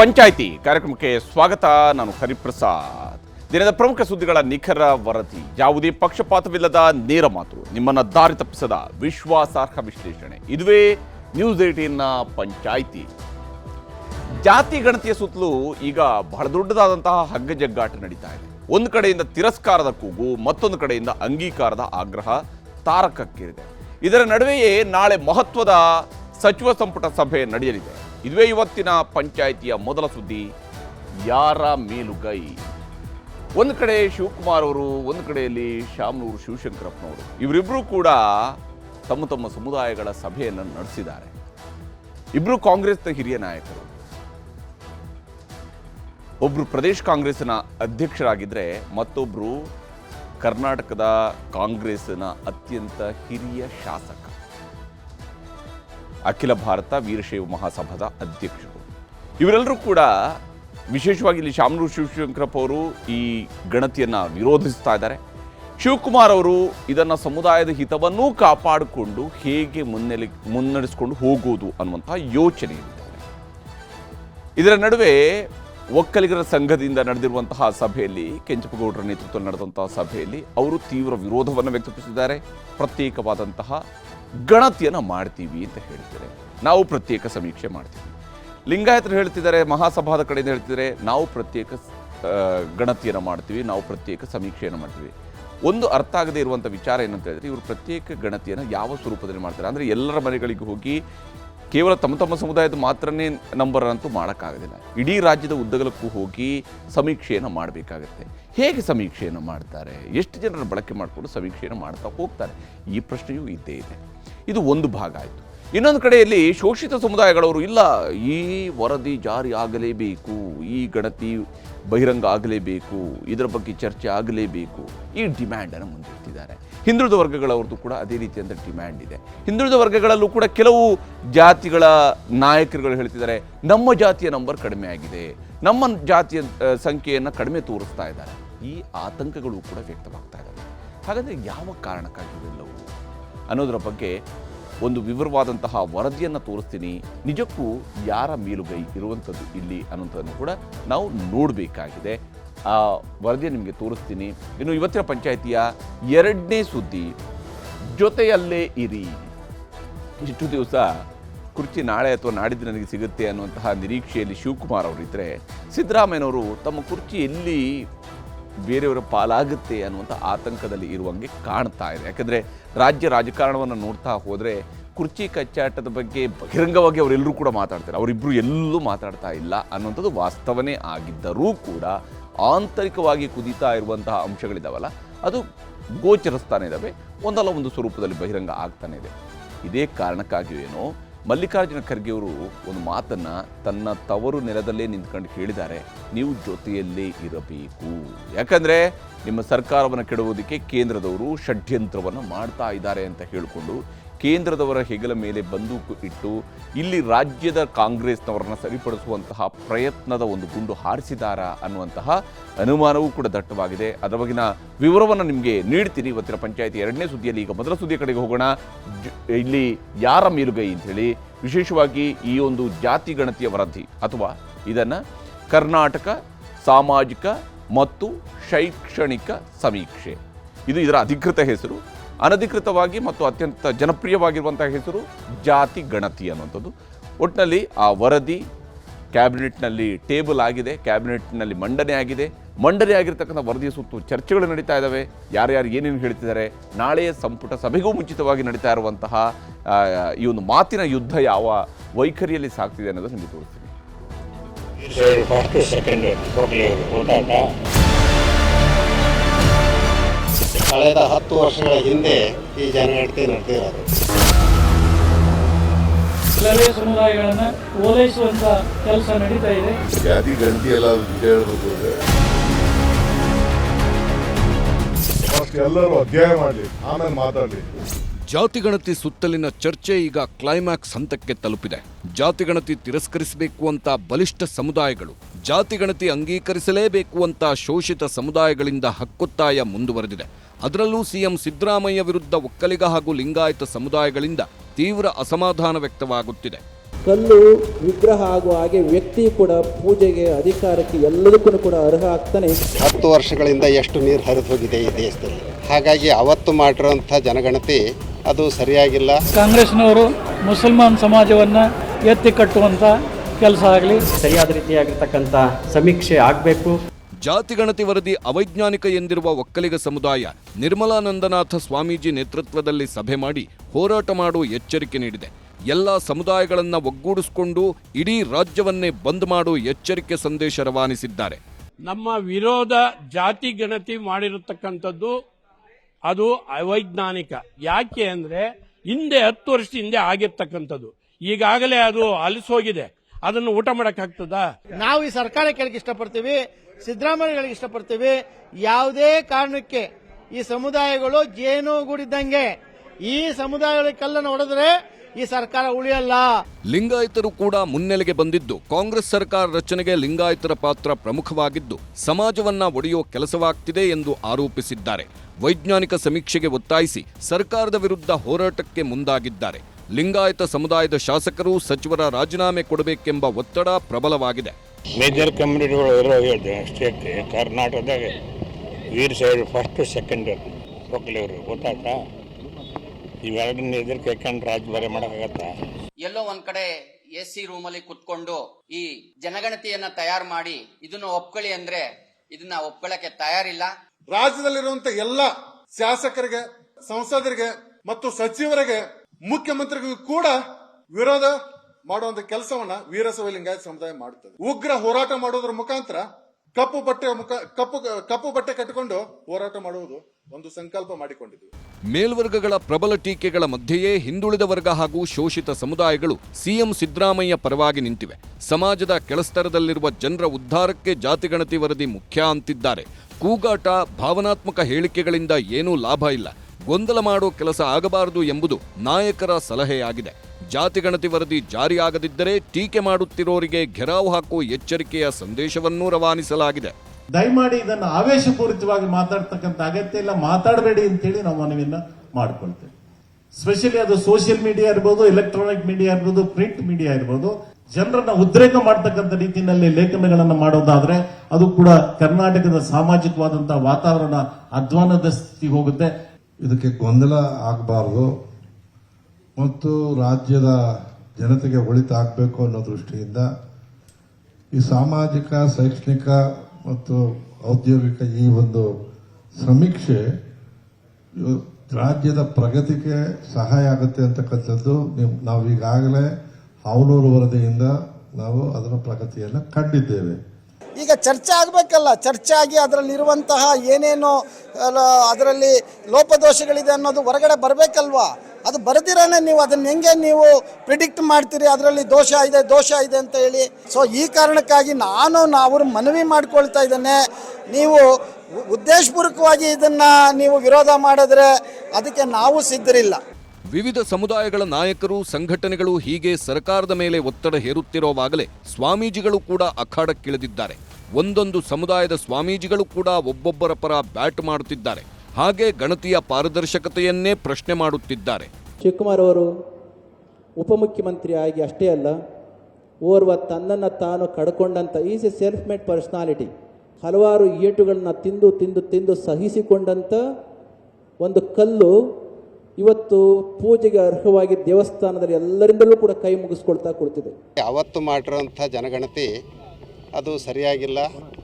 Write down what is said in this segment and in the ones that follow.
ಪಂಚಾಯಿತಿ ಕಾರ್ಯಕ್ರಮಕ್ಕೆ ಸ್ವಾಗತ, ನಾನು ಹರಿಪ್ರಸಾದ್. ದಿನದ ಪ್ರಮುಖ ಸುದ್ದಿಗಳ ನಿಖರ ವರದಿ. ಯಾವುದೇ ಪಕ್ಷಪಾತವಿಲ್ಲದ ನೇರ ಮಾತು. ನಿಮ್ಮನ್ನು ದಾರಿ ತಪ್ಪಿಸದ ವಿಶ್ವಾಸಾರ್ಹ ವಿಶ್ಲೇಷಣೆ. ಇದುವೇ ನ್ಯೂಸ್ ಏಟೀನ್ನ ಪಂಚಾಯಿತಿ. ಜಾತಿ ಗಣತಿಯ ಸುತ್ತಲೂ ಈಗ ಬಹಳ ದೊಡ್ಡದಾದಂತಹ ಹಗ್ಗಜಗ್ಗಾಟ ನಡೀತಾ ಇದೆ. ಒಂದು ಕಡೆಯಿಂದ ತಿರಸ್ಕಾರದ ಕೂಗು, ಮತ್ತೊಂದು ಕಡೆಯಿಂದ ಅಂಗೀಕಾರದ ಆಗ್ರಹ ತಾರಕಕ್ಕೇರಿದೆ. ಇದರ ನಡುವೆಯೇ ನಾಳೆ ಮಹತ್ವದ ಸಚಿವ ಸಂಪುಟ ಸಭೆ ನಡೆಯಲಿದೆ. ಇದುವೇ ಇವತ್ತಿನ ಪಂಚಾಯಿತಿಯ ಮೊದಲ ಸುದ್ದಿ, ಯಾರ ಮೇಲುಗೈ ಒಂದು ಕಡೆ ಶಿವಕುಮಾರ್ ಅವರು, ಒಂದು ಕಡೆಯಲ್ಲಿ ಶಾಮನೂರು ಶಿವಶಂಕರಪ್ಪನವರು. ಇವರಿಬ್ಬರೂ ಕೂಡ ತಮ್ಮ ತಮ್ಮ ಸಮುದಾಯಗಳ ಸಭೆಯನ್ನು ನಡೆಸಿದ್ದಾರೆ. ಇಬ್ಬರು ಕಾಂಗ್ರೆಸ್ನ ಹಿರಿಯ ನಾಯಕರು. ಒಬ್ಬರು ಪ್ರದೇಶ ಕಾಂಗ್ರೆಸ್ನ ಅಧ್ಯಕ್ಷರಾಗಿದ್ದರೆ ಮತ್ತೊಬ್ಬರು ಕರ್ನಾಟಕದ ಕಾಂಗ್ರೆಸ್ನ ಅತ್ಯಂತ ಹಿರಿಯ ಶಾಸಕ. ಅಖಿಲ ಭಾರತ ವೀರಶೈವ ಮಹಾಸಭಾದ ಅಧ್ಯಕ್ಷರು. ಇವರೆಲ್ಲರೂ ಕೂಡ ವಿಶೇಷವಾಗಿ ಇಲ್ಲಿ ಶಾಮನೂರು ಶಿವಶಂಕರಪ್ಪ ಅವರು ಈ ಗಣತಿಯನ್ನು ವಿರೋಧಿಸ್ತಾ ಇದ್ದಾರೆ. ಶಿವಕುಮಾರ್ ಅವರು ಇದನ್ನು ಸಮುದಾಯದ ಹಿತವನ್ನೂ ಕಾಪಾಡಿಕೊಂಡು ಹೇಗೆ ಮುನ್ನೆಲೆ, ಮುನ್ನಡೆಸ್ಕೊಂಡು ಹೋಗೋದು ಅನ್ನುವಂಥ ಯೋಚನೆ ಇದ್ದಾರೆ. ಇದರ ನಡುವೆ ಒಕ್ಕಲಿಗರ ಸಂಘದಿಂದ ನಡೆದಿರುವಂತಹ ಸಭೆಯಲ್ಲಿ ಕೆಂಚಪ್ಪಗೌಡರ ನೇತೃತ್ವದಲ್ಲಿ ನಡೆದಂತಹ ಸಭೆಯಲ್ಲಿ ಅವರು ತೀವ್ರ ವಿರೋಧವನ್ನು ವ್ಯಕ್ತಪಡಿಸಿದ್ದಾರೆ. ಪ್ರತ್ಯೇಕವಾದಂತಹ ಗಣತಿಯನ್ನು ಮಾಡ್ತೀವಿ ಅಂತ ಹೇಳ್ತಾರೆ. ನಾವು ಪ್ರತ್ಯೇಕ ಸಮೀಕ್ಷೆ ಮಾಡ್ತೀವಿ. ಲಿಂಗಾಯತರು ಹೇಳ್ತಿದ್ದಾರೆ, ಮಹಾಸಭಾದ ಕಡೆಯಿಂದ ಹೇಳ್ತಿದ್ದಾರೆ, ನಾವು ಪ್ರತ್ಯೇಕ ಗಣತಿಯನ್ನು ಮಾಡ್ತೀವಿ, ನಾವು ಪ್ರತ್ಯೇಕ ಸಮೀಕ್ಷೆಯನ್ನು ಮಾಡ್ತೀವಿ. ಒಂದು ಅರ್ಥ ಆಗದೇ ಇರುವಂಥ ವಿಚಾರ ಏನಂತ ಹೇಳಿದ್ರೆ ಇವರು ಪ್ರತ್ಯೇಕ ಗಣತಿಯನ್ನು ಯಾವ ಸ್ವರೂಪದಲ್ಲಿ ಮಾಡ್ತಾರೆ? ಅಂದರೆ ಎಲ್ಲರ ಮನೆಗಳಿಗೆ ಹೋಗಿ ಕೇವಲ ತಮ್ಮ ತಮ್ಮ ಸಮುದಾಯದ ಮಾತ್ರನೇ ನಂಬರ್ ಅಂತೂ ಮಾಡೋಕ್ಕಾಗೋದಿಲ್ಲ. ಇಡೀ ರಾಜ್ಯದ ಉದ್ದಗಲಕ್ಕೂ ಹೋಗಿ ಸಮೀಕ್ಷೆಯನ್ನು ಮಾಡಬೇಕಾಗತ್ತೆ. ಹೇಗೆ ಸಮೀಕ್ಷೆಯನ್ನು ಮಾಡ್ತಾರೆ? ಎಷ್ಟು ಜನರ ಬಳಕೆ ಮಾಡಿಕೊಂಡು ಸಮೀಕ್ಷೆಯನ್ನು ಮಾಡ್ತಾ ಹೋಗ್ತಾರೆ? ಈ ಪ್ರಶ್ನೆಯೂ ಇದ್ದೇ ಇದೆ. ಇದು ಒಂದು ಭಾಗ ಆಯಿತು. ಇನ್ನೊಂದು ಕಡೆಯಲ್ಲಿ ಶೋಷಿತ ಸಮುದಾಯಗಳವರು, ಇಲ್ಲ, ಈ ವರದಿ ಜಾರಿ ಆಗಲೇಬೇಕು, ಈ ಗಣತಿ ಬಹಿರಂಗ ಆಗಲೇಬೇಕು, ಇದರ ಬಗ್ಗೆ ಚರ್ಚೆ ಆಗಲೇಬೇಕು, ಈ ಡಿಮ್ಯಾಂಡನ್ನು ಮುಂದಿಟ್ಟಿದ್ದಾರೆ. ಹಿಂದುಳಿದ ವರ್ಗಗಳವ್ರದ್ದು ಕೂಡ ಅದೇ ರೀತಿಯಾದ ಡಿಮ್ಯಾಂಡ್ ಇದೆ. ಹಿಂದುಳಿದ ವರ್ಗಗಳಲ್ಲೂ ಕೂಡ ಕೆಲವು ಜಾತಿಗಳ ನಾಯಕರುಗಳು ಹೇಳ್ತಿದ್ದಾರೆ, ನಮ್ಮ ಜಾತಿಯ ನಂಬರ್ ಕಡಿಮೆ ಆಗಿದೆ, ನಮ್ಮ ಜಾತಿಯ ಸಂಖ್ಯೆಯನ್ನು ಕಡಿಮೆ ತೋರಿಸ್ತಾ ಇದ್ದಾರೆ. ಈ ಆತಂಕಗಳು ಕೂಡ ವ್ಯಕ್ತವಾಗ್ತಾ ಇದ್ದಾವೆ. ಹಾಗಾದರೆ ಯಾವ ಕಾರಣಕ್ಕಾಗಿ ಇವೆಲ್ಲವೂ? ಅನ್ನೋದರ ಬಗ್ಗೆ ಒಂದು ವಿವರವಾದಂತಹ ವರದಿಯನ್ನು ತೋರಿಸ್ತೀನಿ. ನಿಜಕ್ಕೂ ಯಾರ ಮೇಲುಗೈ ಇರುವಂಥದ್ದು ಇಲ್ಲಿ ಅನ್ನೋಂಥದ್ದನ್ನು ಕೂಡ ನಾವು ನೋಡಬೇಕಾಗಿದೆ. ಆ ವರದಿಯನ್ನು ನಿಮಗೆ ತೋರಿಸ್ತೀನಿ. ಇನ್ನು ಇವತ್ತಿನ ಪಂಚಾಯಿತಿಯ ಎರಡನೇ ಸುದ್ದಿ, ಜೊತೆಯಲ್ಲೇ ಇರಿ. ಇಷ್ಟು ದಿವಸ ಕುರ್ಚಿ ನಾಳೆ ಅಥವಾ ನಾಡಿದ್ದು ನನಗೆ ಸಿಗುತ್ತೆ ಅನ್ನುವಂತಹ ನಿರೀಕ್ಷೆಯಲ್ಲಿ ಶಿವಕುಮಾರ್ ಅವರಿದ್ದರೆ ಸಿದ್ದರಾಮಯ್ಯನವರು ತಮ್ಮ ಕುರ್ಚಿ ಎಲ್ಲಿ ಬೇರೆಯವರ ಪಾಲಾಗುತ್ತೆ ಅನ್ನುವಂಥ ಆತಂಕದಲ್ಲಿ ಇರುವಂಗೆ ಕಾಣ್ತಾ ಇದೆ. ಯಾಕಂದರೆ ರಾಜ್ಯ ರಾಜಕಾರಣವನ್ನು ನೋಡ್ತಾ ಹೋದರೆ ಕುರ್ಚಿ ಕಚ್ಚಾಟದ ಬಗ್ಗೆ ಬಹಿರಂಗವಾಗಿ ಅವರೆಲ್ಲರೂ ಕೂಡ ಮಾತಾಡ್ತಾರೆ. ಅವರಿಬ್ಬರು ಎಲ್ಲೂ ಮಾತಾಡ್ತಾ ಇಲ್ಲ ಅನ್ನುವಂಥದ್ದು ವಾಸ್ತವನೇ ಆಗಿದ್ದರೂ ಕೂಡ ಆಂತರಿಕವಾಗಿ ಕುದೀತಾ ಇರುವಂತಹ ಅಂಶಗಳಿದಾವಲ್ಲ, ಅದು ಗೋಚರಿಸ್ತಾನೆ ಇದ್ದಾವೆ ಒಂದಲ್ಲ ಒಂದು ಸ್ವರೂಪದಲ್ಲಿ ಬಹಿರಂಗ ಆಗ್ತಾನೆ ಇದೆ. ಇದೇ ಕಾರಣಕ್ಕಾಗಿಯೇನೋ ಮಲ್ಲಿಕಾರ್ಜುನ ಖರ್ಗೆ ಅವರು ಒಂದು ಮಾತನ್ನ ತನ್ನ ತವರು ನೆಲದಲ್ಲೇ ನಿಂತ್ಕೊಂಡು ಹೇಳಿದ್ದಾರೆ. ನೀವು ಜೊತೆಯಲ್ಲೇ ಇರಬೇಕು. ಯಾಕಂದ್ರೆ ನಿಮ್ಮ ಸರ್ಕಾರವನ್ನು ಕೆಡುವುದಕ್ಕೆ ಕೇಂದ್ರದವರು ಷಡ್ಯಂತ್ರವನ್ನು ಮಾಡ್ತಾ ಇದ್ದಾರೆ ಅಂತ ಹೇಳಿಕೊಂಡು ಕೇಂದ್ರದವರ ಹೆಗಲ ಮೇಲೆ ಬಂದೂಕು ಇಟ್ಟು ಇಲ್ಲಿ ರಾಜ್ಯದ ಕಾಂಗ್ರೆಸ್ನವರನ್ನು ಸರಿಪಡಿಸುವಂತಹ ಪ್ರಯತ್ನದ ಒಂದು ಗುಂಡು ಹಾರಿಸಿದಾರ ಅನ್ನುವಂತಹ ಅನುಮಾನವೂ ಕೂಡ ದಟ್ಟವಾಗಿದೆ. ಅದರ ಬಗ್ಗಿನ ವಿವರವನ್ನು ನಿಮಗೆ ನೀಡ್ತೀನಿ. ಇವತ್ತಿನ ಪಂಚಾಯತಿ ಎರಡನೇ ಸುದ್ದಿಯಲ್ಲಿ ಈಗ ಮೊದಲ ಸುದ್ದಿಯ ಕಡೆಗೆ ಹೋಗೋಣ. ಇಲ್ಲಿ ಯಾರ ಮೇಲುಗೈ ಅಂಥೇಳಿ ವಿಶೇಷವಾಗಿ ಈ ಒಂದು ಜಾತಿ ಗಣತಿಯ ವರದಿ ಅಥವಾ ಇದನ್ನು ಕರ್ನಾಟಕ ಸಾಮಾಜಿಕ ಮತ್ತು ಶೈಕ್ಷಣಿಕ ಸಮೀಕ್ಷೆ. ಇದು ಇದರ ಅಧಿಕೃತ ಹೆಸರು. ಅನಧಿಕೃತವಾಗಿ ಮತ್ತು ಅತ್ಯಂತ ಜನಪ್ರಿಯವಾಗಿರುವಂತಹ ಹೆಸರು ಜಾತಿ ಗಣತಿ ಅನ್ನುವಂಥದ್ದು. ಒಟ್ಟಿನಲ್ಲಿ ಆ ವರದಿ ಕ್ಯಾಬಿನೆಟ್ನಲ್ಲಿ ಟೇಬಲ್ ಆಗಿದೆ, ಕ್ಯಾಬಿನೆಟ್ನಲ್ಲಿ ಮಂಡನೆ ಆಗಿದೆ. ಮಂಡನೆ ಆಗಿರ್ತಕ್ಕಂಥ ವರದಿಯ ಸುತ್ತು ಚರ್ಚೆಗಳು ನಡೀತಾ ಇದ್ದಾವೆ. ಯಾರ್ಯಾರು ಏನೇನು ಹೇಳ್ತಿದ್ದಾರೆ ನಾಳೆಯ ಸಂಪುಟ ಸಭೆಗೂ ಮುಂಚಿತವಾಗಿ ನಡೀತಾ ಇರುವಂತಹ ಈ ಒಂದು ಮಾತಿನ ಯುದ್ಧ ಯಾವ ವೈಖರಿಯಲ್ಲಿ ಸಾಗ್ತಿದೆ ಅನ್ನೋದು ನಿಮಗೆ ತೋರಿಸ್ತೀನಿ. ಕಳೆದ ಹತ್ತು ವರ್ಷಗಳ ಹಿಂದೆ ಈ ಜನಗಣತಿ ನಡೆದಿರೋದು ಕೆಲವೇ ಸಮುದಾಯಗಳನ್ನು ಓಲೈಸುವಂತ ಕೆಲಸ ನಡೀತಾ ಇದೆ. ಜಾತಿ ಗಣತಿ ಎಲ್ಲ ಹೇಳ್ಬೇಕು ಅಂದ್ರೆ ಫಸ್ಟ್ ಎಲ್ಲರೂ ಅಧ್ಯಯನ ಮಾಡಲಿ ಆಮೇಲೆ ಮಾತಾಡಲಿ ಜಾತಿಗಣತಿ ಸುತ್ತಲಿನ ಚರ್ಚೆ ಈಗ ಕ್ಲೈಮ್ಯಾಕ್ಸ್ ಹಂತಕ್ಕೆ ತಲುಪಿದೆ. ಜಾತಿಗಣತಿ ತಿರಸ್ಕರಿಸಬೇಕು ಅಂತ ಬಲಿಷ್ಠ ಸಮುದಾಯಗಳು ಜಾತಿಗಣತಿ ಅಂಗೀಕರಿಸಲೇಬೇಕು ಅಂತ ಶೋಷಿತ ಸಮುದಾಯಗಳಿಂದ ಹಕ್ಕೊತ್ತಾಯ ಮುಂದುವರೆದಿದೆ. ಅದರಲ್ಲೂ ಸಿಎಂ ಸಿದ್ದರಾಮಯ್ಯ ವಿರುದ್ಧ ಒಕ್ಕಲಿಗ ಹಾಗೂ ಲಿಂಗಾಯತ ಸಮುದಾಯಗಳಿಂದ ತೀವ್ರ ಅಸಮಾಧಾನ ವ್ಯಕ್ತವಾಗುತ್ತಿದೆ. ಕಲ್ಲು ವಿಗ್ರಹ ಆಗುವ ಹಾಗೆ ವ್ಯಕ್ತಿ ಕೂಡ ಪೂಜೆಗೆ ಅಧಿಕಾರಕ್ಕೆ ಎಲ್ಲದಕ್ಕೂ ಕೂಡ ಅರ್ಹ ಆಗ್ತಾನೆ. ಹತ್ತು ವರ್ಷಗಳಿಂದ ಎಷ್ಟು ನೀರು ಹರಿದು ಹೋಗಿದೆ ಈ ದೇಶದಲ್ಲಿ. ಹಾಗಾಗಿ ಅವತ್ತು ಮಾಡಿರುವಂತಹ ಜನಗಣತಿ ಅದು ಸರಿಯಾಗಿಲ್ಲ. ಕಾಂಗ್ರೆಸ್ನವರು ಮುಸಲ್ಮಾನ್ ಸಮಾಜವನ್ನು ಎತ್ತಿ ಕಟ್ಟುವಂಥ ಕೆಲಸ ಆಗಲಿ. ಸರಿಯಾದ ರೀತಿಯಾಗಿರ್ತಕ್ಕಂಥ ಸಮೀಕ್ಷೆ ಆಗಬೇಕು. ಜಾತಿಗಣತಿ ವರದಿ ಅವೈಜ್ಞಾನಿಕ ಎಂದಿರುವ ಒಕ್ಕಲಿಗ ಸಮುದಾಯ ನಿರ್ಮಲಾನಂದನಾಥ ಸ್ವಾಮೀಜಿ ನೇತೃತ್ವದಲ್ಲಿ ಸಭೆ ಮಾಡಿ ಹೋರಾಟ ಮಾಡುವ ಎಚ್ಚರಿಕೆ ನೀಡಿದೆ. ಎಲ್ಲ ಸಮುದಾಯಗಳನ್ನು ಒಗ್ಗೂಡಿಸಿಕೊಂಡು ಇಡೀ ರಾಜ್ಯವನ್ನೇ ಬಂದ್ ಮಾಡುವ ಎಚ್ಚರಿಕೆ ಸಂದೇಶ ರವಾನಿಸಿದ್ದಾರೆ. ನಮ್ಮ ವಿರೋಧ ಜಾತಿ ಗಣತಿ ಮಾಡಿರತಕ್ಕಂಥದ್ದು ಅದು ಅವೈಜ್ಞಾನಿಕ. ಯಾಕೆ ಅಂದ್ರೆ ಹಿಂದೆ ಹತ್ತು ವರ್ಷ ಹಿಂದೆ ಆಗಿರ್ತಕ್ಕಂಥದ್ದು. ಈಗಾಗಲೇ ಅದು ಅಲಿಸೋಗಿದೆ ಅದನ್ನು ಊಟ ಮಾಡಕ್ಕಾಗ್ತದ? ನಾವು ಈ ಸರ್ಕಾರ ಕೇಳಕ್ಕೆ ಇಷ್ಟಪಡ್ತೀವಿ. ಸಿದ್ದರಾಮಯ್ಯಗಳಿಗೆ ಇಷ್ಟಪಡ್ತೇವೆ. ಯಾವುದೇ ಕಾರಣಕ್ಕೆ ಈ ಸಮುದಾಯಗಳು ಜೇನುಗೂಡಿದ್ದಂಗೆ ಈ ಸಮುದಾಯಗಳಿಗೆ ಕಲ್ಲನ್ನು ಹೊಡೆದ್ರೆ ಈ ಸರ್ಕಾರ ಉಳಿಯಲ್ಲ. ಲಿಂಗಾಯತರು ಕೂಡ ಮುನ್ನೆಲೆಗೆ ಬಂದಿದ್ದು. ಕಾಂಗ್ರೆಸ್ ಸರ್ಕಾರ ರಚನೆಗೆ ಲಿಂಗಾಯತರ ಪಾತ್ರ ಪ್ರಮುಖವಾಗಿದ್ದು, ಸಮಾಜವನ್ನ ಒಡೆಯುವ ಕೆಲಸವಾಗ್ತಿದೆ ಎಂದು ಆರೋಪಿಸಿದ್ದಾರೆ. ವೈಜ್ಞಾನಿಕ ಸಮೀಕ್ಷೆಗೆ ಒತ್ತಾಯಿಸಿ ಸರ್ಕಾರದ ವಿರುದ್ಧ ಹೋರಾಟಕ್ಕೆ ಮುಂದಾಗಿದ್ದಾರೆ. ಲಿಂಗಾಯತ ಸಮುದಾಯದ ಶಾಸಕರು ಸಚಿವರ ರಾಜೀನಾಮೆ ಕೊಡಬೇಕೆಂಬ ಒತ್ತಡ ಪ್ರಬಲವಾಗಿದೆ. ಮೇಜರ್ ಕಮ್ಯುನಿಟಿಗಳು ಇರೋ ಸ್ಟೇಟ್ ಕರ್ನಾಟಕದಾಗ ವೀರ್ ಸೈಡ್ ಫಸ್ಟ್ ಸೆಕೆಂಡ್ ಒಕ್ಕಲಿಗರು ಗೊತ್ತಾಯ್ತಾ? ಇವೆರಡನ್ನ ಎದುರು ಕೈಕೊಂಡು ರಾಜ್ಯ ಬರೆ ಮಾಡೋಕ್ಕಾಗತ್ತಾ? ಎಲ್ಲೋ ಒಂದ್ ಕಡೆ ಎ ಸಿ ರೂಮಲ್ಲಿ ಕುತ್ಕೊಂಡು ಈ ಜನಗಣತಿಯನ್ನ ತಯಾರು ಮಾಡಿ ಇದನ್ನ ಒಪ್ಕೊಳ್ಳಿ ಅಂದ್ರೆ ಇದನ್ನ ಒಪ್ಕೊಳ್ಳಕ್ಕೆ ತಯಾರಿಲ್ಲ. ರಾಜ್ಯದಲ್ಲಿರುವಂತ ಎಲ್ಲ ಶಾಸಕರಿಗೆ ಸಂಸದರಿಗೆ ಮತ್ತು ಸಚಿವರಿಗೆ ಮುಖ್ಯಮಂತ್ರಿಗೂ ಕೂಡ ವಿರೋಧ ಮಾಡುವಂತ ಕೆಲಸವನ್ನ ವೀರಸವ ಲಿಂಗಾಯತ ಸಮುದಾಯ ಮಾಡುತ್ತದೆ. ಉಗ್ರ ಹೋರಾಟ ಮಾಡೋದ್ರ ಮುಖಾಂತರ ಕಪ್ಪು ಬಟ್ಟೆ ಮುಖ, ಕಪ್ಪು ಕಪ್ಪು ಬಟ್ಟೆ ಕಟ್ಟಿಕೊಂಡು ಹೋರಾಟ ಮಾಡುವುದು ಒಂದು ಸಂಕಲ್ಪ ಮಾಡಿಕೊಂಡಿದೆ ಮೇಲ್ವರ್ಗಗಳ ಪ್ರಬಲ ಟೀಕೆಗಳ ಮಧ್ಯೆಯೇ ಹಿಂದುಳಿದ ವರ್ಗ ಹಾಗೂ ಶೋಷಿತ ಸಮುದಾಯಗಳು ಸಿಎಂ ಸಿದ್ದರಾಮಯ್ಯ ಪರವಾಗಿ ನಿಂತಿವೆ. ಸಮಾಜದ ಕೆಳಸ್ತರದಲ್ಲಿರುವ ಜನರ ಉದ್ಧಾರಕ್ಕೆ ಜಾತಿಗಣತಿ ವರದಿ ಮುಖ್ಯ ಅಂತಿದ್ದಾರೆ. ಕೂಗಾಟ, ಭಾವನಾತ್ಮಕ ಹೇಳಿಕೆಗಳಿಂದ ಏನೂ ಲಾಭ ಇಲ್ಲ. ಗೊಂದಲ ಮಾಡೋ ಕೆಲಸ ಆಗಬಾರದು ಎಂಬುದು ನಾಯಕರ ಸಲಹೆಯಾಗಿದೆ. ಜಾತಿಗಣತಿ ವರದಿ ಜಾರಿಯಾಗದಿದ್ದರೆ ಟೀಕೆ ಮಾಡುತ್ತಿರೋರಿಗೆ ಘೆರಾವು ಹಾಕುವ ಎಚ್ಚರಿಕೆಯ ಸಂದೇಶವನ್ನೂ ರವಾನಿಸಲಾಗಿದೆ. ದಯಮಾಡಿ ಇದನ್ನು ಆವೇಶಪೂರಿತವಾಗಿ ಮಾತಾಡ್ತಕ್ಕಂಥ ಅಗತ್ಯ ಇಲ್ಲ. ಮಾತಾಡಬೇಡಿ ಅಂತೇಳಿ ನಾವು ಮನವಿಯನ್ನು ಮಾಡ್ಕೊಳ್ತೇವೆ. ಸ್ಪೆಷಲಿ ಅದು ಸೋಷಿಯಲ್ ಮೀಡಿಯಾ ಇರ್ಬೋದು ಎಲೆಕ್ಟ್ರಾನಿಕ್ ಮೀಡಿಯಾ ಇರ್ಬೋದು ಪ್ರಿಂಟ್ ಮೀಡಿಯಾ ಇರ್ಬೋದು. ಜನರನ್ನ ಉದ್ರೇಕ ಮಾಡ್ತಕ್ಕಂಥ ರೀತಿಯಲ್ಲಿ ಲೇಖನಗಳನ್ನು ಮಾಡೋದಾದ್ರೆ ಅದು ಕೂಡ ಕರ್ನಾಟಕದ ಸಾಮಾಜಿಕವಾದಂತಹ ವಾತಾವರಣ ಅಧ್ವಾನದ ಸ್ಥಿತಿ ಹೋಗುತ್ತೆ. ಇದಕ್ಕೆ ಗೊಂದಲ ಆಗಬಾರ್ದು ಮತ್ತು ರಾಜ್ಯದ ಜನತೆಗೆ ಒಳಿತಾಗಬೇಕು ಅನ್ನೋ ದೃಷ್ಟಿಯಿಂದ ಈ ಸಾಮಾಜಿಕ, ಶೈಕ್ಷಣಿಕ ಮತ್ತು ಔದ್ಯೋಗಿಕ ಈ ಒಂದು ಸಮೀಕ್ಷೆ ರಾಜ್ಯದ ಪ್ರಗತಿಗೆ ಸಹಾಯ ಆಗುತ್ತೆ ಅಂತಕ್ಕಂಥದ್ದು ನೀವು ನಾವು ಈಗಾಗಲೇ ಹಾವನೂರು ವರದಿಯಿಂದ ನಾವು ಅದರ ಪ್ರಗತಿಯನ್ನು ಕಂಡಿದ್ದೇವೆ. ಈಗ ಚರ್ಚೆ ಆಗಬೇಕಲ್ಲ, ಚರ್ಚೆ ಆಗಿ ಅದರಲ್ಲಿರುವಂತಹ ಏನೇನು ಅದರಲ್ಲಿ ಲೋಪದೋಷಗಳಿದೆ ಅನ್ನೋದು ಹೊರಗಡೆ ಬರಬೇಕಲ್ವಾ? ಅದು ಬರೆದಿರಾನೆ ನೀವು ಅದನ್ನು ಹೆಂಗೆ ನೀವು ಪ್ರಿಡಿಕ್ಟ್ ಮಾಡ್ತೀರಿ? ಅದರಲ್ಲಿ ದೋಷ ಇದೆ ದೋಷ ಇದೆ ಅಂತ ಹೇಳಿ. ಸೊ ಈ ಕಾರಣಕ್ಕಾಗಿ ನಾನು ಅವರು ಮನವಿ ಮಾಡ್ಕೊಳ್ತಾ ಇದ್ದೇನೆ. ನೀವು ಉದ್ದೇಶಪೂರ್ವಕವಾಗಿ ಇದನ್ನು ನೀವು ವಿರೋಧ ಮಾಡಿದ್ರೆ ಅದಕ್ಕೆ ನಾವು ಸಿದ್ಧರಿಲ್ಲ. ವಿವಿಧ ಸಮುದಾಯಗಳ ನಾಯಕರು, ಸಂಘಟನೆಗಳು ಹೀಗೆ ಸರ್ಕಾರದ ಮೇಲೆ ಒತ್ತಡ ಹೇರುತ್ತಿರುವಾಗಲೇ ಸ್ವಾಮೀಜಿಗಳು ಕೂಡ ಅಖಾಡಕ್ಕಿಳಿದಿದ್ದಾರೆ. ಒಂದೊಂದು ಸಮುದಾಯದ ಸ್ವಾಮೀಜಿಗಳು ಕೂಡ ಒಬ್ಬೊಬ್ಬರ ಪರ ಬ್ಯಾಟ್ ಮಾಡುತ್ತಿದ್ದಾರೆ. ಹಾಗೆ ಗಣತಿಯ ಪಾರದರ್ಶಕತೆಯನ್ನೇ ಪ್ರಶ್ನೆ ಮಾಡುತ್ತಿದ್ದಾರೆ. ಶಿವಕುಮಾರ್ ಅವರು ಉಪಮುಖ್ಯಮಂತ್ರಿ ಆಗಿ ಅಷ್ಟೇ ಅಲ್ಲ, ಓರ್ವ ತನ್ನನ್ನು ತಾನು ಕಡ್ಕೊಂಡಂಥ is a self made personality, ಹಲವಾರು ಏಟುಗಳನ್ನ ತಿಂದು ತಿಂದು ತಿಂದು ಸಹಿಸಿಕೊಂಡಂಥ ಒಂದು ಕಲ್ಲು ಇವತ್ತು ಪೂಜೆಗೆ ಅರ್ಹವಾಗಿ ದೇವಸ್ಥಾನದಲ್ಲಿ ಎಲ್ಲರಿಂದಲೂ ಕೂಡ ಕೈ ಮುಗಿಸ್ಕೊಳ್ತಾ ಕೊಡ್ತಿದೆ ಅವತ್ತು ಮಾಡಿರೋಂಥ ಜನಗಣತಿ ಅದು ಸರಿಯಾಗಿಲ್ಲ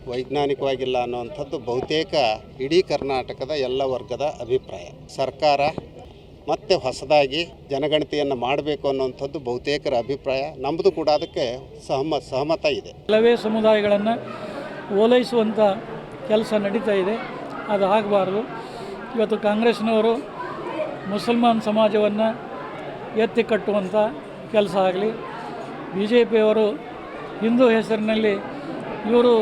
ವೈಜ್ಞಾನಿಕವಾಗಿಲ್ಲ ಅನ್ನುವಂಥದ್ದು ಬಹುತೇಕ ಇಡೀ ಕರ್ನಾಟಕದ ಎಲ್ಲ ವರ್ಗದ ಅಭಿಪ್ರಾಯ. ಸರ್ಕಾರ ಮತ್ತೆ ಹೊಸದಾಗಿ ಜನಗಣತಿಯನ್ನು ಮಾಡಬೇಕು ಅನ್ನುವಂಥದ್ದು ಬಹುತೇಕರ ಅಭಿಪ್ರಾಯ. ನಮ್ಮದು ಕೂಡ ಅದಕ್ಕೆ ಸಹಮ ಸಹಮತ ಇದೆ. ಕೆಲವೇ ಸಮುದಾಯಗಳನ್ನು ಓಲೈಸುವಂಥ ಕೆಲಸ ನಡೀತಾ ಇದೆ. ಅದು ಆಗಬಾರ್ದು. ಇವತ್ತು ಕಾಂಗ್ರೆಸ್ನವರು ಮುಸಲ್ಮಾನ್ ಸಮಾಜವನ್ನು ಎತ್ತಿ ಕಟ್ಟುವಂಥ ಕೆಲಸ ಆಗಲಿ. ಬಿ ಜೆ ಪಿಯವರು ಹಿಂದೂ ಹೆಸರಿನಲ್ಲಿ ಇವರು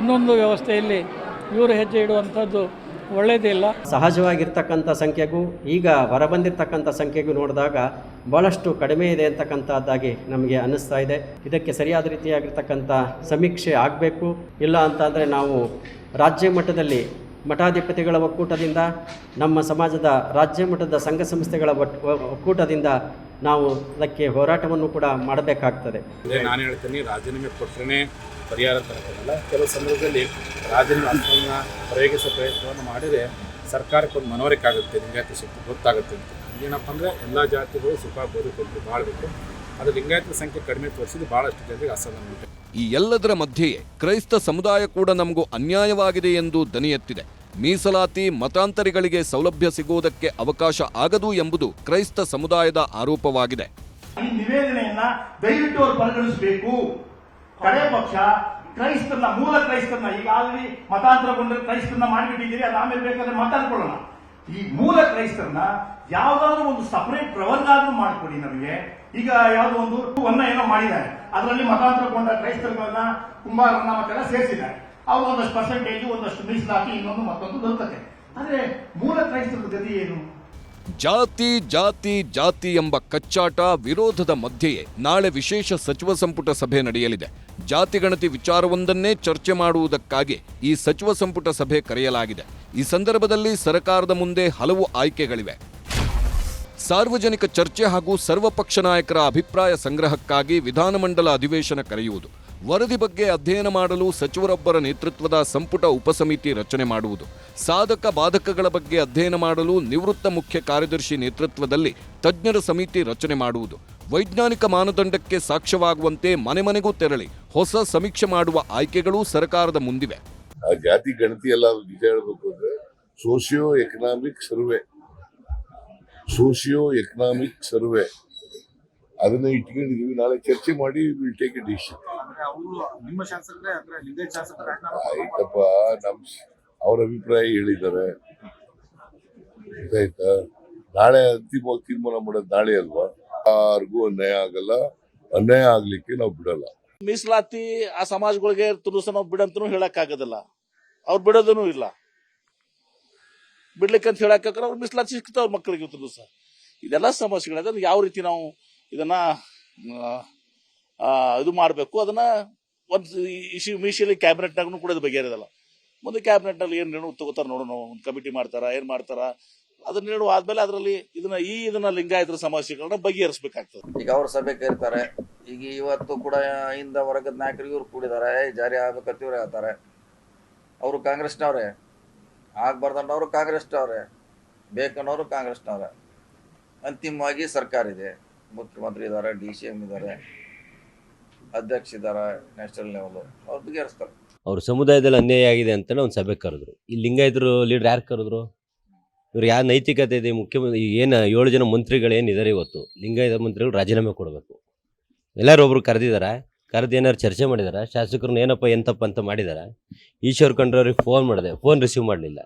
ಇನ್ನೊಂದು ವ್ಯವಸ್ಥೆಯಲ್ಲಿ ಇವರು ಹೆಜ್ಜೆ ಇಡುವಂಥದ್ದು ಒಳ್ಳೆಯದಿಲ್ಲ ಸಹಜವಾಗಿರ್ತಕ್ಕಂಥ ಸಂಖ್ಯೆಗೂ, ಈಗ ಹೊರಬಂದಿರ್ತಕ್ಕಂಥ ಸಂಖ್ಯೆಗೂ ನೋಡಿದಾಗ ಭಾಳಷ್ಟು ಕಡಿಮೆ ಇದೆ ಅಂತಕ್ಕಂಥದ್ದಾಗಿ ನಮಗೆ ಅನ್ನಿಸ್ತಾ ಇದೆ. ಇದಕ್ಕೆ ಸರಿಯಾದ ರೀತಿಯಾಗಿರ್ತಕ್ಕಂಥ ಸಮೀಕ್ಷೆ ಆಗಬೇಕು. ಇಲ್ಲ ಅಂತಂದರೆ ನಾವು ರಾಜ್ಯ ಮಟ್ಟದಲ್ಲಿ ಮಠಾಧಿಪತಿಗಳ ಒಕ್ಕೂಟದಿಂದ ನಮ್ಮ ಸಮಾಜದ ರಾಜ್ಯ ಮಟ್ಟದ ಸಂಘ ಸಂಸ್ಥೆಗಳ ಒಕ್ಕೂಟದಿಂದ ನಾವು ಅದಕ್ಕೆ ಹೋರಾಟವನ್ನು ಕೂಡ ಮಾಡಬೇಕಾಗ್ತದೆ. ನಾನು ಹೇಳ್ತೀನಿ ರಾಜೀನಾಮೆ ಕೊಟ್ಟರೆ ಪರಿಹಾರ ತರಲ್ಲ ಕೆಲವು ಸಂದರ್ಭದಲ್ಲಿ ರಾಜೀನಾಮೆ ಪ್ರಯೋಗಿಸುವ ಪ್ರಯೋಗಿಸೋ ಪ್ರಯತ್ನವನ್ನು ಮಾಡಿದರೆ ಸರ್ಕಾರಕ್ಕೆ ಒಂದು ಮನವರಿಕೆ ಆಗುತ್ತೆ ಲಿಂಗಾಯತ ಶಕ್ತಿ ಗೊತ್ತಾಗುತ್ತೆ ಅಂತ. ಏನಪ್ಪ ಅಂದರೆ ಎಲ್ಲ ಜಾತಿಗಳು ಸುಖ ಬದುಕೊಂಡು ಬಾಳಬೇಕು. ಅದು ಲಿಂಗಾಯತ ಸಂಖ್ಯೆ ಕಡಿಮೆ ತೋರಿಸಿದ್ದು ಭಾಳಷ್ಟು ಜನರಿಗೆ ಅಸಮಾಧಾನ ಉಂಟು. ಈ ಎಲ್ಲದರ ಮಧ್ಯೆಯೇ ಕ್ರೈಸ್ತ ಸಮುದಾಯ ಕೂಡ ನಮಗೂ ಅನ್ಯಾಯವಾಗಿದೆ ಎಂದು ದನಿ ಎತ್ತಿದೆ ಮೀಸಲಾತಿ ಮತಾಂತರಿಗಳಿಗೆ ಸೌಲಭ್ಯ ಸಿಗುವುದಕ್ಕೆ ಅವಕಾಶ ಆಗದು ಎಂಬುದು ಕ್ರೈಸ್ತ ಸಮುದಾಯದ ಆರೋಪವಾಗಿದೆ. ಈ ನಿವೇದನೆಯನ್ನ ದಯವಿಟ್ಟು ಅವರು ಪರಿಗಣಿಸಬೇಕು. ಕಡೆ ಪಕ್ಷ ಕ್ರೈಸ್ತನ ಮೂಲ ಕ್ರೈಸ್ತನ ಈಗ ಮತಾಂತರಗೊಂಡ ಕ್ರೈಸ್ತರನ್ನ ಮಾಡಿಬಿಟ್ಟಿದ್ದೀರಿ, ಅದು ಆಮೇಲೆ ಬೇಕಾದ್ರೆ ಮಾತಾಡ್ಕೊಳ್ಳೋಣ. ಈ ಮೂಲ ಕ್ರೈಸ್ತರನ್ನ ಯಾವ್ದಾದ್ರು ಒಂದು ಸಪರೇಟ್ ಪ್ರವರ್ಗ ಆದ್ರೂ ಮಾಡ್ಕೊಡಿ ನಮಗೆ. ಈಗ ಯಾವ್ದೋ ಒಂದು ಅನ್ನ ಏನೋ ಮಾಡಿದ್ದಾರೆ. ಅದರಲ್ಲಿ ಮತಾಂತರಗೊಂಡ ಕ್ರೈಸ್ತರನ್ನ ಕುಂಬಾರನ್ನ ಮತ್ತೆಲ್ಲ ಸೇರಿಸಿದ್ದಾರೆ. ಅವ್ರು ಒಂದಷ್ಟು ಪರ್ಸೆಂಟೇಜ್ ಒಂದಷ್ಟು ಮೀಸಲಾತಿ ಇನ್ನೊಂದು ಮತ್ತೊಂದು ದೊರಕತೆ ಆದ್ರೆ ಮೂಲ ಕ್ರೈಸ್ತರ ಗತಿ ಏನು? ಜಾತಿ ಜಾತಿ ಜಾತಿ ಎಂಬ ಕಚ್ಚಾಟ ವಿರೋಧದ ಮಧ್ಯೆಯೇ ನಾಳೆ ವಿಶೇಷ ಸಚಿವ ಸಂಪುಟ ಸಭೆ ನಡೆಯಲಿದೆ. ಜಾತಿ ಗಣತಿ ವಿಚಾರವೊಂದನ್ನೇ ಚರ್ಚೆ ಮಾಡುವುದಕ್ಕಾಗಿ ಈ ಸಚಿವ ಸಂಪುಟ ಸಭೆ ಕರೆಯಲಾಗಿದೆ. ಈ ಸಂದರ್ಭದಲ್ಲಿ ಸರ್ಕಾರದ ಮುಂದೆ ಹಲವು ಆಯ್ಕೆಗಳಿವೆ. ಸಾರ್ವಜನಿಕ ಚರ್ಚೆ ಹಾಗೂ ಸರ್ವಪಕ್ಷ ನಾಯಕರ ಅಭಿಪ್ರಾಯ ಸಂಗ್ರಹಕ್ಕಾಗಿ ವಿಧಾನಮಂಡಲ ಅಧಿವೇಶನ ಕರೆಯುವುದು. ವರದಿ ಬಗ್ಗೆ ಅಧ್ಯಯನ ಮಾಡಲು ಸಚಿವರೊಬ್ಬರ ನೇತೃತ್ವದ ಸಂಪುಟ ಉಪಸಮಿತಿ ರಚನೆ ಮಾಡುವುದು. ಸಾಧಕ ಬಾಧಕಗಳ ಬಗ್ಗೆ ಅಧ್ಯಯನ ಮಾಡಲು ನಿವೃತ್ತ ಮುಖ್ಯ ಕಾರ್ಯದರ್ಶಿ ನೇತೃತ್ವದಲ್ಲಿ ತಜ್ಞರ ಸಮಿತಿ ರಚನೆ ಮಾಡುವುದು. ವೈಜ್ಞಾನಿಕ ಮಾನದಂಡಕ್ಕೆ ಸಾಕ್ಷ್ಯವಾಗುವಂತೆ ಮನೆ ಮನೆಗೂ ತೆರಳಿ ಹೊಸ ಸಮೀಕ್ಷೆ ಮಾಡುವ ಆಯ್ಕೆಗಳು ಸರ್ಕಾರದ ಮುಂದಿವೆ. ಜಾತಿ ಗಣತಿ ಎಲ್ಲ ಹೇಳ್ಬೇಕು ಅಂದ್ರೆ socio economic survey. Socio economic survey. ಅದನ್ನ ಇಟ್ಕೊಂಡಿದೀವಿ ನಾಳೆ ಚರ್ಚೆ ಮಾಡಿ ವಿಲ್ ಟೇಕ್ ಎ ಡಿಸಿಷನ್ ನಿಮ್ಮ ಶಾಸಕರೇ ಅಂದರೆ ಲಿಂಗಾಯತ ಶಾಸಕರೇ ಆಯ್ತಪ್ಪ ನಮ್ ಅವ್ರ ಅಭಿಪ್ರಾಯ ಹೇಳಿದ್ದಾರೆ. ಗೊತ್ತಾಯ್ತಾ ನಾಳೆ ಅಂತಿಮವಾಗಿ ತೀರ್ಮಾನ ಮಾಡೋದು ನಾಳೆ ಅಲ್ವಾ? ಯಾರಿಗೂ ಅನ್ಯಾಯ ಆಗಲ್ಲ. ಅನ್ಯಾಯ ಆಗ್ಲಿಕ್ಕೆ ನಾವು ಬಿಡಲ್ಲ. ಮೀಸಲಾತಿ ಆ ಸಮಾಜಗಳಿಗೆ ತುರುಸ ನಾವು ಬಿಡಂತನೂ ಹೇಳಕ್ ಆಗೋದಿಲ್ಲ ಅವ್ರು ಬಿಡೋದೂ ಇಲ್ಲ. ಬಿಡ್ಲಿಕ್ಕೆ ಅಂತ ಹೇಳಕ್ ಅವ್ರು ಮೀಸಲಾತಿ ಸಿಗ್ತಾವ ಮಕ್ಕಳಿಗೆ ತುರುಸ ಇದೆಲ್ಲ ಸಮಸ್ಯೆಗಳಿದೆ ಯಾವ ರೀತಿ ನಾವು ಇದನ್ನ ಇದು ಮಾಡಬೇಕು. ಅದನ್ನ ಒಂದು ಇಶ್ಯೂ ಮೀಶಿಯಲ್ಲಿ ಕ್ಯಾಬಿನೆಟ್ನಾಗೂ ಕೂಡ ಇದು ಬಗೆಹರಿದಲ್ಲ ಮುಂದೆ ಕ್ಯಾಬಿನೆಟ್ನಲ್ಲಿ ಏನ್ ನಿರ್ಣಯ ತಗೋತಾರ ನೋಡೋಣ ಒಂದು ಕಮಿಟಿ ಮಾಡ್ತಾರ ಏನು ಮಾಡ್ತಾರ ಅದನ್ನ ನಿರ್ಣಯ ಆದ್ಮೇಲೆ ಅದರಲ್ಲಿ ಇದನ್ನ ಈ ಇದನ್ನ ಲಿಂಗಾಯತರ ಸಮಸ್ಯೆಗಳನ್ನ ಬಗೆಹರಿಸಬೇಕಾಗ್ತದೆ. ಈಗ ಅವ್ರ ಸಭೆ ಕರೀತಾರೆ ಈಗ ಇವತ್ತು ಕೂಡ ಇಂದ ವರ್ಗದ ನಾಯಕರಿಗೆ ಇವ್ರು ಕೂಡಿದ್ದಾರೆ. "ಏ, ಜಾರಿ ಆಗ್ಬೇಕಂತ ಇವ್ರು ಹೇಳ್ತಾರೆ. ಅವರು ಕಾಂಗ್ರೆಸ್ನವ್ರೆ. ಆಗ್ಬಾರ್ದನ್ನೋರು ಕಾಂಗ್ರೆಸ್ನವ್ರೆ. ಬೇಕನ್ನೋರು ಕಾಂಗ್ರೆಸ್ನವ್ರೆ. ಅಂತಿಮವಾಗಿ ಸರ್ಕಾರ ಇದೆ ಮುಖ್ಯಮಂತ್ರಿ ಇದ್ದಾರೆ, ಡಿ ಸಿ ಎಂ ಇದ್ದಾರೆ, ಅಧ್ಯಕ್ಷ ಇದ್ದಾರೆ ನ್ಯಾಷನಲ್ ಲೆವೆಲ್, ಅವ್ರು ಬಗೆಹರಿಸ್ತಾರೆ ಅವ್ರ ಸಮುದಾಯದಲ್ಲಿ ಅನ್ಯಾಯ ಆಗಿದೆ ಅಂತ ಒಂದು ಸಭೆ ಕರೆದ್ರು. ಈ ಲಿಂಗಾಯತರು ಲೀಡರ್ ಯಾರು ಕರೆದ್ರು? ಇವ್ರು ಯಾವ ನೈತಿಕತೆ ಇದೆ? ಮುಖ್ಯಮಂತ್ರಿ ಏನು ಏಳು ಜನ ಮಂತ್ರಿಗಳು ಏನಿದ್ದಾರೆ ಇವತ್ತು? ಲಿಂಗಾಯತ ಮಂತ್ರಿಗಳು ರಾಜೀನಾಮೆ ಕೊಡಬೇಕು. ಎಲ್ಲರೂ ಒಬ್ರು ಕರೆದಿದ್ದಾರೆ ಕರೆದು ಏನಾರು ಚರ್ಚೆ ಮಾಡಿದಾರೆ? ಶಾಸಕರನ್ನ ಏನಪ್ಪ, ಎಂತಪ್ಪ ಅಂತ ಮಾಡಿದಾರೆ? ಈಶ್ವರ್ ಖಂಡ್ರವ್ರಿಗೆ ಫೋನ್ ಮಾಡಿದೆ. ಫೋನ್ ರಿಸೀವ್ ಮಾಡಲಿಲ್ಲ.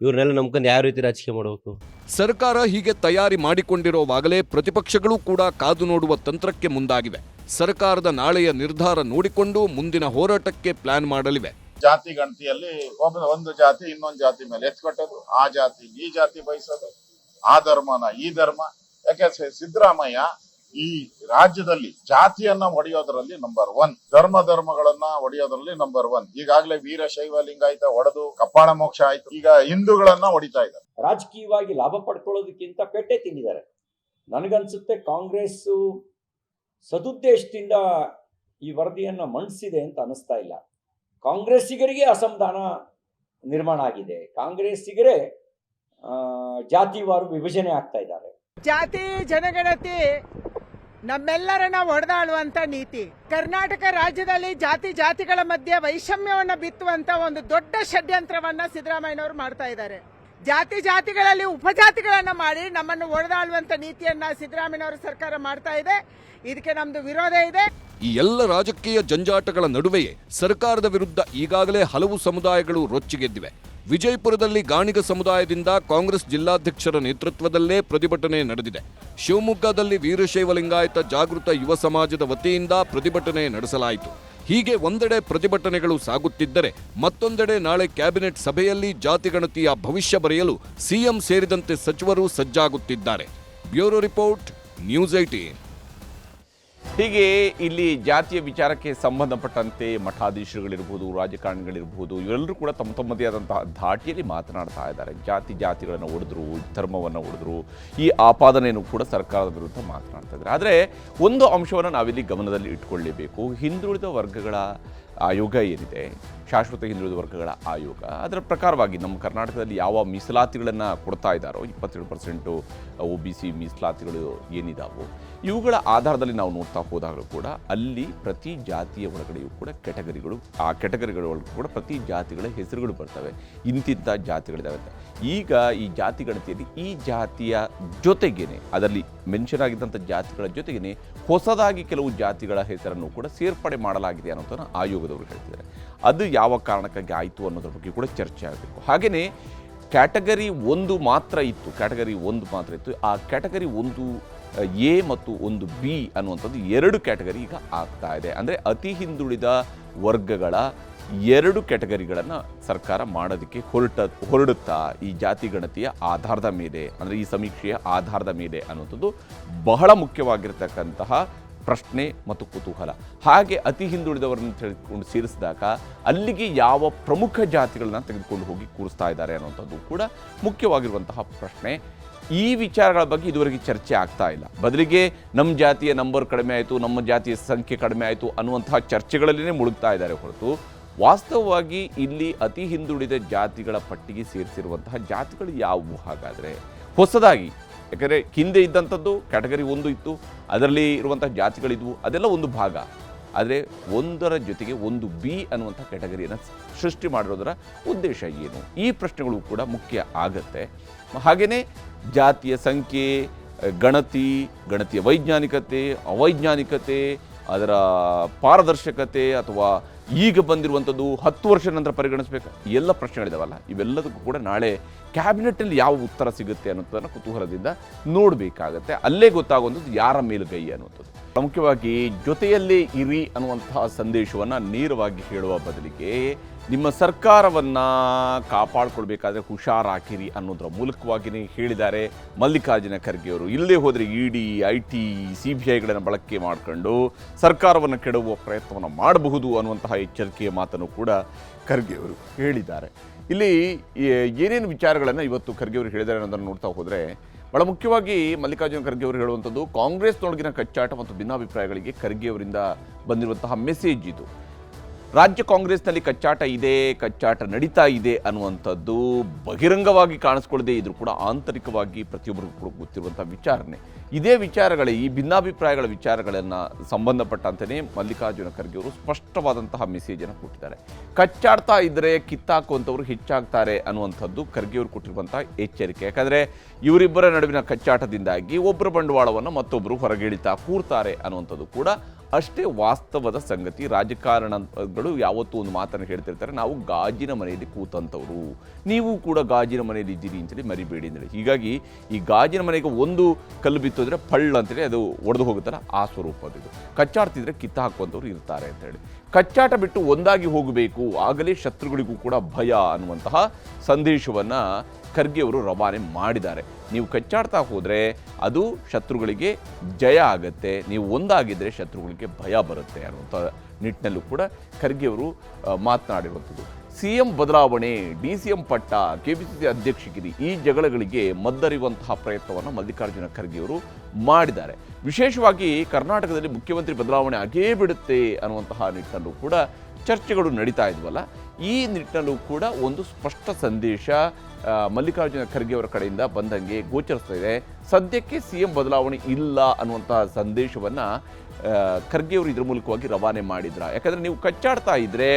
ಇವ್ರನ್ನೆಲ್ಲ ನಂಬ್ಕೊಂಡು ಯಾವ ರೀತಿ ರಾಜಕೀಯ ಮಾಡಬೇಕು? ಸರ್ಕಾರ ಹೀಗೆ ತಯಾರಿ ಮಾಡಿಕೊಂಡಿರುವಾಗಲೇ ಪ್ರತಿಪಕ್ಷಗಳು ಕೂಡ ಕಾದು ನೋಡುವ ತಂತ್ರಕ್ಕೆ ಮುಂದಾಗಿವೆ. ಸರ್ಕಾರದ ನಾಳೆಯ ನಿರ್ಧಾರ ನೋಡಿಕೊಂಡು ಮುಂದಿನ ಹೋರಾಟಕ್ಕೆ ಪ್ಲಾನ್ ಮಾಡಲಿವೆ. ಜಾತಿ ಗಣತಿಯಲ್ಲಿ ಒಬ್ಬ ಒಂದು ಜಾತಿ ಇನ್ನೊಂದು ಜಾತಿ ಮೇಲೆ ಎತ್ಕೊಟ್ಟದು ಆ ಜಾತಿ ಈ ಜಾತಿ ಬಯಸೋದು ಆ ಧರ್ಮನ ಈ ಧರ್ಮ. ಯಾಕೆ ಸಿದ್ದರಾಮಯ್ಯ ಈ ರಾಜ್ಯದಲ್ಲಿ ಜಾತಿಯನ್ನ ಒಡೆಯೋದ್ರಲ್ಲಿ ನಂಬರ್ ಒನ್ ಧರ್ಮ ಧರ್ಮಗಳನ್ನ ಒಡೆಯೋದ್ರಲ್ಲಿ ನಂಬರ್ ಒನ್ ಈಗಾಗಲೇ ವೀರಶೈವ ಲಿಂಗಾಯತ ಒಡೆದು ಕಪ್ಪಾಣ ಮೋಕ್ಷ ಆಯ್ತು. ಈಗ ಹಿಂದೂಗಳನ್ನ ಹೊಡಿತಾ ಇದ್ದಾರೆ. ರಾಜಕೀಯವಾಗಿ ಲಾಭ ಪಡ್ಕೊಳ್ಳೋದಕ್ಕಿಂತ ಪೆಟ್ಟೆ ತಿಂದಿದ್ದಾರೆ. ನನಗನ್ಸುತ್ತೆ ಕಾಂಗ್ರೆಸ್ ಸದುದ್ದೇಶದಿಂದ ಈ ವರದಿಯನ್ನ ಮಂಡಿಸಿದೆ ಅಂತ ಅನಿಸ್ತಾ ಇಲ್ಲ. ಕಾಂಗ್ರೆಸ್ಸಿಗರಿಗೆ ಅಸಮಾಧಾನ ನಿರ್ಮಾಣ ಆಗಿದೆ. ಕಾಂಗ್ರೆಸ್ಸಿಗರೇ ಆ, ಜಾತಿವಾರು ವಿಭಜನೆ ಆಗ್ತಾ ಇದ್ದಾರೆ. ಜಾತಿ ಜನಗಣತಿ ನಮ್ಮೆಲ್ಲರನ್ನ ಒಡೆದಾಳುವಂತ ನೀತಿ. ಕರ್ನಾಟಕ ರಾಜ್ಯದಲ್ಲಿ ಜಾತಿ ಜಾತಿಗಳ ಮಧ್ಯೆ ವೈಷಮ್ಯವನ್ನ ಬಿತ್ತುವಂತ ಒಂದು ದೊಡ್ಡ ಷಡ್ಯಂತ್ರವನ್ನ ಸಿದ್ದರಾಮಯ್ಯನವರು ಮಾಡ್ತಾ ಇದ್ದಾರೆ. ಜಾತಿ ಜಾತಿಗಳಲ್ಲಿ ಉಪಜಾತಿಗಳನ್ನ ಮಾಡಿ ನಮ್ಮನ್ನು ಒಡೆದಾಳುವಂತ ನೀತಿಯನ್ನ ಸಿದ್ದರಾಮಯ್ಯನವರ ಸರ್ಕಾರ ಮಾಡ್ತಾ ಇದೆ. ಇದಕ್ಕೆ ನಮ್ದು ವಿರೋಧ ಇದೆ. ಈ ಎಲ್ಲ ರಾಜಕೀಯ ಜಂಜಾಟಗಳ ನಡುವೆಯೇ ಸರ್ಕಾರದ ವಿರುದ್ಧ ಈಗಾಗಲೇ ಹಲವು ಸಮುದಾಯಗಳು ರೊಚ್ಚಿಗೆದ್ದಿವೆ. ವಿಜಯಪುರದಲ್ಲಿ ಗಾಣಿಗ ಸಮುದಾಯದಿಂದ ಕಾಂಗ್ರೆಸ್ ಜಿಲ್ಲಾಧ್ಯಕ್ಷರ ನೇತೃತ್ವದಲ್ಲೇ ಪ್ರತಿಭಟನೆ ನಡೆದಿದೆ. ಶಿವಮೊಗ್ಗದಲ್ಲಿ ವೀರಶೈವ ಲಿಂಗಾಯತ ಜಾಗೃತ ಯುವ ಸಮಾಜದ ವತಿಯಿಂದ ಪ್ರತಿಭಟನೆ ನಡೆಸಲಾಯಿತು. ಹೀಗೆ ಒಂದೆಡೆ ಪ್ರತಿಭಟನೆಗಳು ಸಾಗುತ್ತಿದ್ದರೆ ಮತ್ತೊಂದೆಡೆ ನಾಳೆ ಕ್ಯಾಬಿನೆಟ್ ಸಭೆಯಲ್ಲಿ ಜಾತಿಗಣತಿಯ ಭವಿಷ್ಯ ಬರೆಯಲು ಸಿಎಂ ಸೇರಿದಂತೆ ಸಚಿವರು ಸಜ್ಜಾಗುತ್ತಿದ್ದಾರೆ. ಬ್ಯೂರೋ ರಿಪೋರ್ಟ್, ನ್ಯೂಸ್ ಐಟೀನ್ ಹೀಗೆ ಇಲ್ಲಿ ಜಾತಿಯ ವಿಚಾರಕ್ಕೆ ಸಂಬಂಧಪಟ್ಟಂತೆ ಮಠಾಧೀಶರುಗಳಿರ್ಬೋದು, ರಾಜಕಾರಣಿಗಳಿರ್ಬೋದು, ಇವರೆಲ್ಲರೂ ಕೂಡ ತಮ್ಮ ತಮ್ಮದೇ ಆದಂತಹ ಧಾಟಿಯಲ್ಲಿ ಮಾತನಾಡ್ತಾ ಇದ್ದಾರೆ. ಜಾತಿ ಜಾತಿಗಳನ್ನು ಒಡೆದ್ರು, ಧರ್ಮವನ್ನು ಒಡೆದ್ರು, ಈ ಆಪಾದನೆಯನ್ನು ಕೂಡ ಸರ್ಕಾರದ ವಿರುದ್ಧ ಮಾತನಾಡ್ತಾ ಇದ್ದಾರೆ. ಆದರೆ ಒಂದು ಅಂಶವನ್ನು ನಾವಿಲ್ಲಿ ಗಮನದಲ್ಲಿ ಇಟ್ಕೊಳ್ಳೇಬೇಕು. ಹಿಂದುಳಿದ ವರ್ಗಗಳ ಆಯೋಗ ಏನಿದೆ? ಶಾಶ್ವತ ಹಿಂದುಳಿದ ವರ್ಗಗಳ ಆಯೋಗ ಅದರ ಪ್ರಕಾರವಾಗಿ ನಮ್ಮ ಕರ್ನಾಟಕದಲ್ಲಿ ಯಾವ ಮೀಸಲಾತಿಗಳನ್ನು ಕೊಡ್ತಾ ಇದ್ದಾರೋ, ಇಪ್ಪತ್ತೇಳು ಪರ್ಸೆಂಟು ಒ ಬಿ ಸಿ ಮೀಸಲಾತಿಗಳು ಏನಿದಾವೋ, ಇವುಗಳ ಆಧಾರದಲ್ಲಿ ನಾವು ನೋಡ್ತಾ ಹೋದಾಗಲೂ ಕೂಡ ಅಲ್ಲಿ ಪ್ರತಿ ಜಾತಿಯ ಒಳಗಡೆಯೂ ಕೂಡ ಕೆಟಗರಿಗಳು ಆ ಕೆಟಗರಿಗಳ ಒಳಗೆ ಕೂಡ ಪ್ರತಿ ಜಾತಿಗಳ ಹೆಸರುಗಳು ಬರ್ತವೆ. ಇಂತಿಂಥ ಜಾತಿಗಳಿದ್ದಾವೆ ಅಂತ. ಈಗ ಈ ಜಾತಿ ಗಣತಿಯಲ್ಲಿ ಈ ಜಾತಿಯ ಜೊತೆಗೇನೆ, ಅದರಲ್ಲಿ ಮೆನ್ಷನ್ ಆಗಿದ್ದಂಥ ಜಾತಿಗಳ ಜೊತೆಗೇನೆ ಹೊಸದಾಗಿ ಕೆಲವು ಜಾತಿಗಳ ಹೆಸರನ್ನು ಕೂಡ ಸೇರ್ಪಡೆ ಮಾಡಲಾಗಿದೆ ಅನ್ನೋದನ್ನು ಆಯೋಗದವರು ಹೇಳ್ತಿದ್ದಾರೆ. ಅದು ಯಾವ ಕಾರಣಕ್ಕಾಗಿ ಆಯಿತು ಅನ್ನೋದ್ರ ಬಗ್ಗೆ ಕೂಡ ಚರ್ಚೆ ಆಗಬೇಕು. ಹಾಗೆಯೇ ಕ್ಯಾಟಗರಿ ಒಂದು ಮಾತ್ರ ಇತ್ತು, ಕ್ಯಾಟಗರಿ ಒಂದು ಮಾತ್ರ ಇತ್ತು. ಆ ಕ್ಯಾಟಗರಿ ಒಂದು, ಎ ಮತ್ತು ಒಂದು ಬಿ ಅನ್ನುವಂಥದ್ದು ಎರಡು ಕ್ಯಾಟಗರಿ ಈಗ ಆಗ್ತಾ ಇದೆ. ಅಂದರೆ ಅತಿ ಹಿಂದುಳಿದ ವರ್ಗಗಳ ಎರಡು ಕ್ಯಾಟಗರಿಗಳನ್ನು ಸರ್ಕಾರ ಮಾಡೋದಕ್ಕೆ ಹೊರಟ, ಹೊರಡುತ್ತಾ ಈ ಜಾತಿ ಗಣತಿಯ ಆಧಾರದ ಮೇಲೆ, ಅಂದರೆ ಈ ಸಮೀಕ್ಷೆಯ ಆಧಾರದ ಮೇಲೆ ಅನ್ನುವಂಥದ್ದು ಬಹಳ ಮುಖ್ಯವಾಗಿರ್ತಕ್ಕಂತಹ ಪ್ರಶ್ನೆ ಮತ್ತು ಕುತೂಹಲ. ಹಾಗೆ ಅತಿ ಹಿಂದುಳಿದವರನ್ನು ತೆಗೆದುಕೊಂಡು ಸೇರಿಸಿದಾಗ ಅಲ್ಲಿಗೆ ಯಾವ ಪ್ರಮುಖ ಜಾತಿಗಳನ್ನ ತೆಗೆದುಕೊಂಡು ಹೋಗಿ ಕೂರಿಸ್ತಾ ಇದ್ದಾರೆ ಅನ್ನೋಂಥದ್ದು ಕೂಡ ಮುಖ್ಯವಾಗಿರುವಂತಹ ಪ್ರಶ್ನೆ. ಈ ವಿಚಾರಗಳ ಬಗ್ಗೆ ಇದುವರೆಗೆ ಚರ್ಚೆ ಆಗ್ತಾ ಇಲ್ಲ. ಬದಲಿಗೆ ನಮ್ಮ ಜಾತಿಯ ನಂಬರ್ ಕಡಿಮೆ ಆಯಿತು, ನಮ್ಮ ಜಾತಿಯ ಸಂಖ್ಯೆ ಕಡಿಮೆ ಆಯಿತು ಅನ್ನುವಂತಹ ಚರ್ಚೆಗಳಲ್ಲೇ ಮುಳುಗ್ತಾ ಇದ್ದಾರೆ ಹೊರತು ವಾಸ್ತವವಾಗಿ ಇಲ್ಲಿ ಅತಿ ಹಿಂದುಳಿದ ಜಾತಿಗಳ ಪಟ್ಟಿಗೆ ಸೇರಿಸಿರುವಂತಹ ಜಾತಿಗಳು ಯಾವುವು ಹಾಗಾದರೆ? ಹೊಸದಾಗಿ ಯಾಕಂದರೆ ಹಿಂದೆ ಇದ್ದಂಥದ್ದು, ಕ್ಯಾಟಗರಿ ಒಂದು ಇತ್ತು, ಅದರಲ್ಲಿ ಇರುವಂಥ ಜಾತಿಗಳಿದ್ವು, ಅದೆಲ್ಲ ಒಂದು ಭಾಗ. ಆದರೆ ಒಂದರ ಜೊತೆಗೆ ಒಂದು ಬಿ ಅನ್ನುವಂಥ ಕ್ಯಾಟಗರಿಯನ್ನು ಸೃಷ್ಟಿ ಮಾಡಿರೋದರ ಉದ್ದೇಶ ಏನು? ಈ ಪ್ರಶ್ನೆಗಳು ಕೂಡ ಮುಖ್ಯ ಆಗತ್ತೆ. ಹಾಗೆಯೇ ಜಾತಿಯ ಸಂಖ್ಯೆ, ಗಣತಿ, ಗಣತಿಯ ವೈಜ್ಞಾನಿಕತೆ, ಅವೈಜ್ಞಾನಿಕತೆ ಅದರ ಪಾರದರ್ಶಕತೆ ಅಥವಾ ಈಗ ಬಂದಿರುವಂಥದ್ದು ಹತ್ತು ವರ್ಷ ನಂತರ ಪರಿಗಣಿಸಬೇಕು. ಎಲ್ಲ ಪ್ರಶ್ನೆಗಳಿದಾವಲ್ಲ, ಇವೆಲ್ಲದಕ್ಕೂ ಕೂಡ ನಾಳೆ ಕ್ಯಾಬಿನೆಟ್ಟಲ್ಲಿ ಯಾವ ಉತ್ತರ ಸಿಗುತ್ತೆ ಅನ್ನೋದನ್ನು ಕುತೂಹಲದಿಂದ ನೋಡಬೇಕಾಗತ್ತೆ. ಅಲ್ಲೇ ಗೊತ್ತಾಗುವಂಥದ್ದು ಯಾರ ಮೇಲುಗೈ ಅನ್ನುವಂಥದ್ದು. ಮುಖ್ಯವಾಗಿ ಜೊತೆಯಲ್ಲೇ ಇರಿ ಅನ್ನುವಂತಹ ಸಂದೇಶವನ್ನು ನೇರವಾಗಿ ಹೇಳುವ ಬದಲಿಗೆ ನಿಮ್ಮ ಸರ್ಕಾರವನ್ನು ಕಾಪಾಡಿಕೊಳ್ಬೇಕಾದ್ರೆ ಹುಷಾರಾಕಿರಿ ಅನ್ನೋದ್ರ ಮೂಲಕವಾಗಿಯೇ ಹೇಳಿದ್ದಾರೆ ಮಲ್ಲಿಕಾರ್ಜುನ ಖರ್ಗೆ ಅವರು. ಇಲ್ಲದೆ ಹೋದರೆ E D I T, C B ಐಗಳನ್ನು ಬಳಕೆ ಮಾಡಿಕೊಂಡು ಸರ್ಕಾರವನ್ನು ಕೆಡವುವ ಪ್ರಯತ್ನವನ್ನು ಮಾಡಬಹುದು ಅನ್ನುವಂತಹ ಎಚ್ಚರಿಕೆಯ ಮಾತನ್ನು ಕೂಡ ಖರ್ಗೆ ಅವರು ಹೇಳಿದ್ದಾರೆ. ಇಲ್ಲಿ ಏನೇನು ವಿಚಾರಗಳನ್ನು ಇವತ್ತು ಖರ್ಗೆ ಅವರು ಹೇಳಿದ್ದಾರೆ ಅನ್ನೋದನ್ನು ನೋಡ್ತಾ ಹೋದರೆ ಬಹಳ ಮುಖ್ಯವಾಗಿ ಮಲ್ಲಿಕಾರ್ಜುನ ಖರ್ಗೆ ಅವರು ಹೇಳುವಂಥದ್ದು, ಕಾಂಗ್ರೆಸ್ನೊಳಗಿನ ಕಚ್ಚಾಟ ಮತ್ತು ಭಿನ್ನಾಭಿಪ್ರಾಯಗಳಿಗೆ ಖರ್ಗೆ ಅವರಿಂದ ಬಂದಿರುವಂತಹ ಮೆಸೇಜ್ ಇದು. ರಾಜ್ಯ ಕಾಂಗ್ರೆಸ್ನಲ್ಲಿ ಕಚ್ಚಾಟ ಇದೆ, ಕಚ್ಚಾಟ ನಡೀತಾ ಇದೆ ಅನ್ನುವಂಥದ್ದು ಬಹಿರಂಗವಾಗಿ ಕಾಣಿಸ್ಕೊಳ್ಳದೆ ಇದ್ರೂ ಕೂಡ ಆಂತರಿಕವಾಗಿ ಪ್ರತಿಯೊಬ್ಬರಿಗೂ ಕೂಡ ಗೊತ್ತಿರುವಂಥ ವಿಚಾರಣೆ. ಇದೇ ವಿಚಾರಗಳೇ, ಈ ಭಿನ್ನಾಭಿಪ್ರಾಯಗಳ ವಿಚಾರಗಳನ್ನು ಸಂಬಂಧಪಟ್ಟಂತೆಯೇ ಮಲ್ಲಿಕಾರ್ಜುನ ಖರ್ಗೆ ಅವರು ಸ್ಪಷ್ಟವಾದಂತಹ ಮೆಸೇಜನ್ನು ಕೊಟ್ಟಿದ್ದಾರೆ. ಕಚ್ಚಾಡ್ತಾ ಇದ್ದರೆ ಕಿತ್ತಾಕುವಂಥವ್ರು ಹೆಚ್ಚಾಗ್ತಾರೆ ಅನ್ನುವಂಥದ್ದು ಖರ್ಗೆ ಅವರು ಕೊಟ್ಟಿರುವಂಥ ಎಚ್ಚರಿಕೆ. ಯಾಕಂದರೆ ಇವರಿಬ್ಬರ ನಡುವಿನ ಕಚ್ಚಾಟದಿಂದಾಗಿ ಒಬ್ಬರ ಬಂಡವಾಳವನ್ನು ಮತ್ತೊಬ್ಬರು ಹೊರಗಿಳಿತಾ ಕೂರ್ತಾರೆ ಅನ್ನುವಂಥದ್ದು ಕೂಡ ಅಷ್ಟೇ ವಾಸ್ತವದ ಸಂಗತಿ. ರಾಜಕಾರಣಗಳು ಯಾವತ್ತೂ ಒಂದು ಮಾತನ್ನು ಹೇಳ್ತಿರ್ತಾರೆ. ನಾವು ಗಾಜಿನ ಮನೆಯಲ್ಲಿ ಕೂತಂಥವ್ರು. ನೀವು ಕೂಡ ಗಾಜಿನ ಮನೆಯಲ್ಲಿ ಇದ್ದೀರಿ ಅಂತೇಳಿ ಮರಿಬೇಡಿ ಅಂತೇಳಿ ಹೀಗಾಗಿ ಈ ಗಾಜಿನ ಮನೆಗೆ ಒಂದು ಕಲ್ಲು ಬಿತ್ತು ಅಂದರೆ ಪಳ್ಳ ಅಂತೇಳಿ ಅದು ಒಡೆದು ಹೋಗುತ್ತಲ್ಲ, ಆ ಸ್ವರೂಪದ್ದು ಕಚ್ಚಾಡ್ತಿದ್ರೆ ಕಿತ್ತ ಹಾಕುವಂಥವ್ರು ಇರ್ತಾರೆ ಅಂತೇಳಿ ಕಚ್ಚಾಟ ಬಿಟ್ಟು ಒಂದಾಗಿ ಹೋಗಬೇಕು, ಆಗಲೇ ಶತ್ರುಗಳಿಗೂ ಕೂಡ ಭಯ ಅನ್ನುವಂತಹ ಸಂದೇಶವನ್ನು ಖರ್ಗೆ ಅವರು ರವಾನೆ ಮಾಡಿದ್ದಾರೆ. ನೀವು ಕಚ್ಚಾಡ್ತಾ ಹೋದರೆ ಅದು ಶತ್ರುಗಳಿಗೆ ಜಯ ಆಗುತ್ತೆ. ನೀವು ಒಂದಾಗಿದ್ದರೆ ಶತ್ರುಗಳಿಗೆ ಭಯ ಬರುತ್ತೆ ಅನ್ನುವಂಥ ನಿಟ್ಟಿನಲ್ಲೂ ಕೂಡ ಖರ್ಗೆಯವರು ಮಾತನಾಡಿರುವಂಥದ್ದು. ಸಿ ಎಂ ಬದಲಾವಣೆ, ಡಿ ಸಿ ಎಂ ಪಟ್ಟ, ಕೆ ಪಿ ಸಿ ಸಿ ಅಧ್ಯಕ್ಷಗಿರಿ ಈ ಜಗಳಗಳಿಗೆ ಮದ್ದರಿಯುವಂತಹ ಪ್ರಯತ್ನವನ್ನು ಮಲ್ಲಿಕಾರ್ಜುನ ಖರ್ಗೆ ಅವರು ಮಾಡಿದ್ದಾರೆ. ವಿಶೇಷವಾಗಿ ಕರ್ನಾಟಕದಲ್ಲಿ ಮುಖ್ಯಮಂತ್ರಿ ಬದಲಾವಣೆ ಆಗೇ ಬಿಡುತ್ತೆ ಅನ್ನುವಂತಹ ನಿಟ್ಟಿನಲ್ಲೂ ಕೂಡ ಚರ್ಚೆಗಳು ನಡೀತಾ ಇದ್ವಲ್ಲ. ಈ ನಿಟ್ಟಿನಲ್ಲೂ ಕೂಡ ಒಂದು ಸ್ಪಷ್ಟ ಸಂದೇಶ ಮಲ್ಲಿಕಾರ್ಜುನ ಖರ್ಗೆ ಅವರ ಕಡೆಯಿಂದ ಬಂದಂಗೆ ಗೋಚರಿಸ್ತಾ ಇದೆ ಸದ್ಯಕ್ಕೆ ಸಿ ಎಂ ಬದಲಾವಣೆ ಇಲ್ಲ ಅನ್ನುವಂತಹ ಸಂದೇಶವನ್ನು ಖರ್ಗೆ ಅವರು ಇದ್ರ ಮೂಲಕವಾಗಿ ರವಾನೆ ಮಾಡಿದ್ರ. ಯಾಕಂದರೆ ನೀವು ಕಚ್ಚಾಡ್ತಾ ಇದ್ರೆ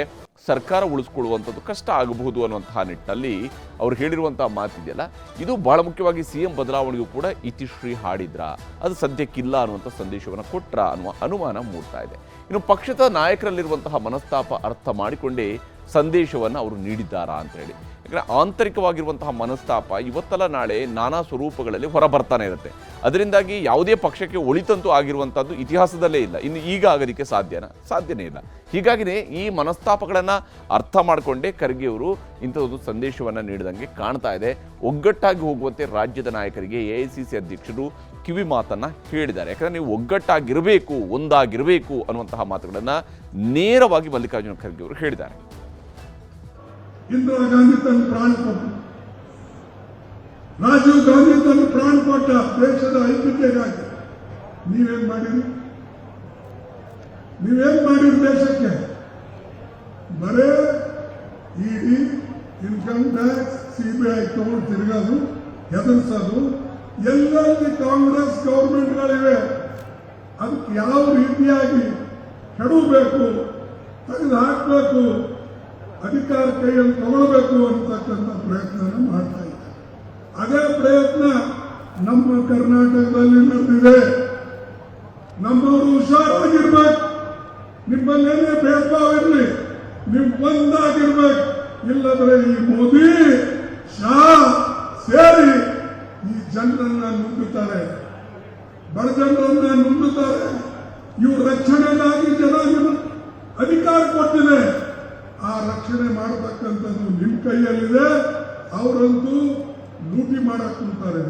ಸರ್ಕಾರ ಉಳಿಸ್ಕೊಳ್ಳುವಂಥದ್ದು ಕಷ್ಟ ಆಗಬಹುದು ಅನ್ನುವಂತಹ ನಿಟ್ಟಿನಲ್ಲಿ ಅವ್ರು ಹೇಳಿರುವಂಥ ಮಾತಿದೆಯಲ್ಲ, ಇದು ಬಹಳ ಮುಖ್ಯವಾಗಿ ಸಿ ಎಂ ಬದಲಾವಣೆಗೂ ಕೂಡ ಇತಿಶ್ರೀ ಹಾಡಿದ್ರ. ಅದು ಸದ್ಯಕ್ಕಿಲ್ಲ ಅನ್ನುವಂಥ ಸಂದೇಶವನ್ನು ಕೊಟ್ರ ಅನ್ನುವ ಅನುಮಾನ ಮೂಡ್ತಾ ಇದೆ. ಇನ್ನು ಪಕ್ಷದ ನಾಯಕರಲ್ಲಿರುವಂತಹ ಮನಸ್ತಾಪ ಅರ್ಥ ಮಾಡಿಕೊಂಡೇ ಸಂದೇಶವನ್ನು ಅವರು ನೀಡಿದ್ದಾರಾ ಅಂತ ಹೇಳಿ. ಯಾಕಂದರೆ ಆಂತರಿಕವಾಗಿರುವಂತಹ ಮನಸ್ತಾಪ ಇವತ್ತಲ್ಲ ನಾಳೆ ನಾನಾ ಸ್ವರೂಪಗಳಲ್ಲಿ ಹೊರ ಬರ್ತಾನೆ ಇರುತ್ತೆ. ಅದರಿಂದಾಗಿ ಯಾವುದೇ ಪಕ್ಷಕ್ಕೆ ಒಳಿತಂತೂ ಆಗಿರುವಂಥದ್ದು ಇತಿಹಾಸದಲ್ಲೇ ಇಲ್ಲ. ಇನ್ನು ಈಗ ಆಗೋದಕ್ಕೆ ಸಾಧ್ಯನಾ? ಸಾಧ್ಯನೇ ಇಲ್ಲ. ಹೀಗಾಗಿನೇ ಈ ಮನಸ್ತಾಪಗಳನ್ನು ಅರ್ಥ ಮಾಡಿಕೊಂಡೇ ಖರ್ಗೆಯವರು ಇಂಥದ್ದು ಸಂದೇಶವನ್ನು ನೀಡಿದಂಗೆ ಕಾಣ್ತಾ ಇದೆ. ಒಗ್ಗಟ್ಟಾಗಿ ಹೋಗುವಂತೆ ರಾಜ್ಯದ ನಾಯಕರಿಗೆ ಎ ಐ ಸಿ ಸಿ ಅಧ್ಯಕ್ಷರು ಕಿವಿ ಮಾತನ್ನು ಹೇಳಿದ್ದಾರೆ. ಯಾಕಂದರೆ ನೀವು ಒಗ್ಗಟ್ಟಾಗಿರಬೇಕು, ಒಂದಾಗಿರಬೇಕು ಅನ್ನುವಂತಹ ಮಾತುಗಳನ್ನು ನೇರವಾಗಿ ಮಲ್ಲಿಕಾರ್ಜುನ ಖರ್ಗೆ ಅವರು ಹೇಳಿದ್ದಾರೆ. ಇಂದಿರಾ ಗಾಂಧಿ ತನ್ನ ಪ್ರಾಣ ಕೊಟ್ಟ ರಾಜೀವ್ ಗಾಂಧಿ ತನ್ನ ಪ್ರಾಣ ಕೊಟ್ಟ ದೇಶದ ಐಕ್ಯತೆಗಾಗಿ ನೀವೇನ್ ಮಾಡಿರಿ ನೀವೇನ್ ಮಾಡಿರಿ ದೇಶಕ್ಕೆ? ಬರೇ ಇಡಿ ಇನ್ಕಮ್ ಟ್ಯಾಕ್ಸ್ ಸಿಬಿಐ ತಗೊಂಡು ತಿರುಗೋದು, ಹೆದರ್ಸೋದು ಎಲ್ಲೆಲ್ಲಿ ಕಾಂಗ್ರೆಸ್ ಗೌರ್ಮೆಂಟ್ಗಳಿವೆ. ಅದಕ್ಕೆ ಯಾವ ರೀತಿಯಾಗಿ ಕೆಡಬೇಕು ತೆಗೆದು ಹಾಕಬೇಕು ಅಧಿಕಾರ ಕೈಯಲ್ಲಿ ತಗೊಳ್ಬೇಕು ಅಂತಕ್ಕಂಥ ಪ್ರಯತ್ನ ಮಾಡ್ತಾ ಇದ್ದಾರೆ. ಅದೇ ಪ್ರಯತ್ನ ನಮ್ಮ ಕರ್ನಾಟಕದಲ್ಲಿ ನಡೆದಿದೆ. ನಮ್ಮವರು ಹುಷಾರಾಗಿರ್ಬೇಕು. ನಿಮ್ಮಲ್ಲೇನೇ ಭೇದಭಾವ ಭೇದ ಭಾವ ಇರಲಿ ನೀವು ಒಂದಾಗಿರ್ಬೇಕು. ಇಲ್ಲದ್ರೆ ಈ ಮೋದಿ, ಶಾ ಸೇರಿ ಈ ಜನರನ್ನ ನುಂಗುತ್ತಾರೆ. ಬಡ ಜನರನ್ನ ನುಂಗುತ್ತಾರೆ. ಇವ್ರ ರಕ್ಷಣೆಗಾಗಿ ಜನ ಅಧಿಕಾರ ಕೊಟ್ಟಿದೆ. ರಕ್ಷಣೆ ಮಾಡತಕ್ಕಂಥದ್ದು ನಿಮ್ಮ ಕೈಯಲ್ಲಿದೆ ಅವರಂತೂ ಲೂಟಿ ಮಾಡಕ್ ಕುಂತಾರೆ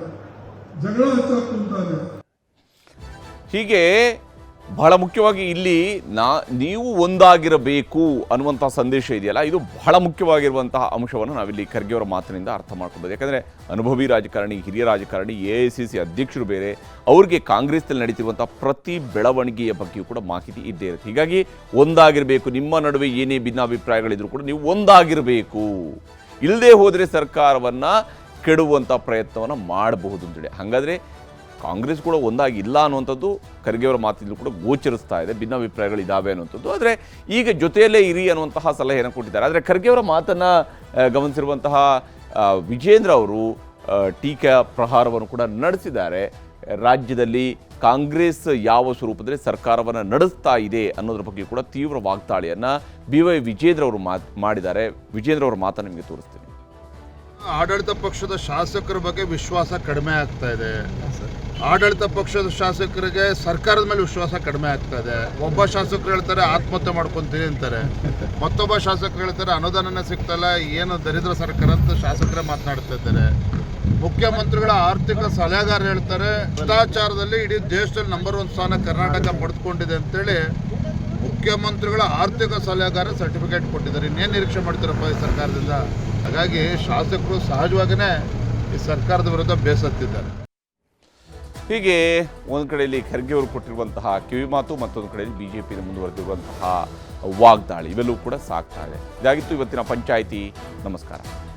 ಜಗಳ ಹಚ್ಚಕ್ ಕುಂತಾರೆ. ಹೀಗೆ ಬಹಳ ಮುಖ್ಯವಾಗಿ ಇಲ್ಲಿ ನಾ, ನೀವು ಒಂದಾಗಿರಬೇಕು ಅನ್ನುವಂಥ ಸಂದೇಶ ಇದೆಯಲ್ಲ, ಇದು ಬಹಳ ಮುಖ್ಯವಾಗಿರುವಂತಹ ಅಂಶವನ್ನು ನಾವಿಲ್ಲಿ ಖರ್ಗೆ ಅವರ ಮಾತಿನಿಂದ ಅರ್ಥ ಮಾಡ್ಕೊಬೋದು. ಯಾಕಂದರೆ ಅನುಭವಿ ರಾಜಕಾರಣಿ, ಹಿರಿಯ ರಾಜಕಾರಣಿ, ಎ ಐ ಸಿ ಸಿ ಅಧ್ಯಕ್ಷರು ಬೇರೆ, ಅವ್ರಿಗೆ ಕಾಂಗ್ರೆಸ್ನಲ್ಲಿ ನಡೀತಿರುವಂಥ ಪ್ರತಿ ಬೆಳವಣಿಗೆಯ ಬಗ್ಗೆಯೂ ಕೂಡ ಮಾಹಿತಿ ಇದ್ದೇ ಇರುತ್ತೆ. ಹೀಗಾಗಿ ಒಂದಾಗಿರಬೇಕು, ನಿಮ್ಮ ನಡುವೆ ಏನೇ ಭಿನ್ನಾಭಿಪ್ರಾಯಗಳಿದ್ರು ಕೂಡ ನೀವು ಒಂದಾಗಿರಬೇಕು. ಇಲ್ಲದೆ ಹೋದರೆ ಸರ್ಕಾರವನ್ನು ಕೆಡುವಂಥ ಪ್ರಯತ್ನವನ್ನು ಮಾಡಬಹುದು ಅಂತೇಳಿ. ಹಾಗಾದರೆ ಕಾಂಗ್ರೆಸ್ ಕೂಡ ಒಂದಾಗಿ ಇಲ್ಲ ಅನ್ನುವಂಥದ್ದು ಖರ್ಗೆ ಅವರ ಮಾತಿಂದಲೂ ಕೂಡ ಗೋಚರಿಸ್ತಾ ಇದೆ ಭಿನ್ನಾಭಿಪ್ರಾಯಗಳಿದ್ದಾವೆ ಅನ್ನುವಂಥದ್ದು. ಆದರೆ ಈಗ ಜೊತೆಯಲ್ಲೇ ಇರಿ ಅನ್ನುವಂತಹ ಸಲಹೆಯನ್ನು ಕೊಟ್ಟಿದ್ದಾರೆ. ಆದರೆ ಖರ್ಗೆ ಅವರ ಮಾತನ್ನು ಗಮನಿಸಿರುವಂತಹ ವಿಜೇಂದ್ರ ಅವರು ಟೀಕಾ ಪ್ರಹಾರವನ್ನು ಕೂಡ ನಡೆಸಿದ್ದಾರೆ. ರಾಜ್ಯದಲ್ಲಿ ಕಾಂಗ್ರೆಸ್ ಯಾವ ಸ್ವರೂಪದಲ್ಲಿ ಸರ್ಕಾರವನ್ನು ನಡೆಸ್ತಾ ಇದೆ ಅನ್ನೋದ್ರ ಬಗ್ಗೆ ಕೂಡ ತೀವ್ರ ವಾಗ್ದಾಳಿಯನ್ನು ಬಿ ವೈ ವಿಜೇಂದ್ರ ಅವರು ಮಾತ್ ಮಾಡಿದ್ದಾರೆ. ವಿಜೇಂದ್ರ ಅವರ ಮಾತನ್ನು ನಿಮಗೆ ತೋರಿಸ್ತೀನಿ. ಆಡಳಿತ ಪಕ್ಷದ ಶಾಸಕರ ಬಗ್ಗೆ ವಿಶ್ವಾಸ ಕಡಿಮೆ ಆಗ್ತಾ ಇದೆ. ಆಡಳಿತ ಪಕ್ಷದ ಶಾಸಕರಿಗೆ ಸರ್ಕಾರದ ಮೇಲೆ ವಿಶ್ವಾಸ ಕಡಿಮೆ ಆಗ್ತಾ ಇದೆ ಒಬ್ಬ ಶಾಸಕರು ಹೇಳ್ತಾರೆ, ಆತ್ಮಹತ್ಯೆ ಮಾಡ್ಕೊಂತೀನಿ ಅಂತಾರೆ. ಮತ್ತೊಬ್ಬ ಶಾಸಕರು ಹೇಳ್ತಾರೆ, ಅನುದಾನನೇ ಸಿಗ್ತಲ್ಲ, ಏನು ದರಿದ್ರ ಸರ್ಕಾರ ಅಂತ ಶಾಸಕರೇ ಮಾತನಾಡ್ತಾ ಇದ್ದಾರೆ. ಮುಖ್ಯಮಂತ್ರಿಗಳ ಆರ್ಥಿಕ ಸಲಹೆಗಾರ ಹೇಳ್ತಾರೆ, ಭ್ರಷ್ಟಾಚಾರದಲ್ಲಿ ಇಡೀ ದೇಶದಲ್ಲಿ ನಂಬರ್ ಒನ್ ಸ್ಥಾನ ಕರ್ನಾಟಕ ಪಡೆದುಕೊಂಡಿದೆ ಅಂತೇಳಿ ಮುಖ್ಯಮಂತ್ರಿಗಳ ಆರ್ಥಿಕ ಸಲಹೆಗಾರ ಸರ್ಟಿಫಿಕೇಟ್ ಕೊಟ್ಟಿದ್ದಾರೆ. ಇನ್ನೇನು ನಿರೀಕ್ಷೆ ಮಾಡ್ತಾರಪ್ಪ ಈ ಸರ್ಕಾರದಿಂದ? ಹಾಗಾಗಿ ಶಾಸಕರು ಸಹಜವಾಗಿಯೇ ಈ ಸರ್ಕಾರದ ವಿರುದ್ಧ ಬೇಸತ್ತಿದ್ದಾರೆ. ಹೀಗೆ ಒಂದು ಕಡೆಯಲ್ಲಿ ಖರ್ಗೆ ಅವರು ಕೊಟ್ಟಿರುವಂತಹ ಕಿವಿಮಾತು ಮತ್ತೊಂದು ಕಡೆಯಲ್ಲಿ ಬಿ ಜೆ ಪಿಯಿಂದ ಮುಂದುವರೆದಿರುವಂತಹ ವಾಗ್ದಾಳಿ ಇವೆಲ್ಲವೂ ಕೂಡ ಸಾಕ್ತಾ ಇದೆ. ಇದಾಗಿತ್ತು ಇವತ್ತಿನ ಪಂಚಾಯಿತಿ. ನಮಸ್ಕಾರ.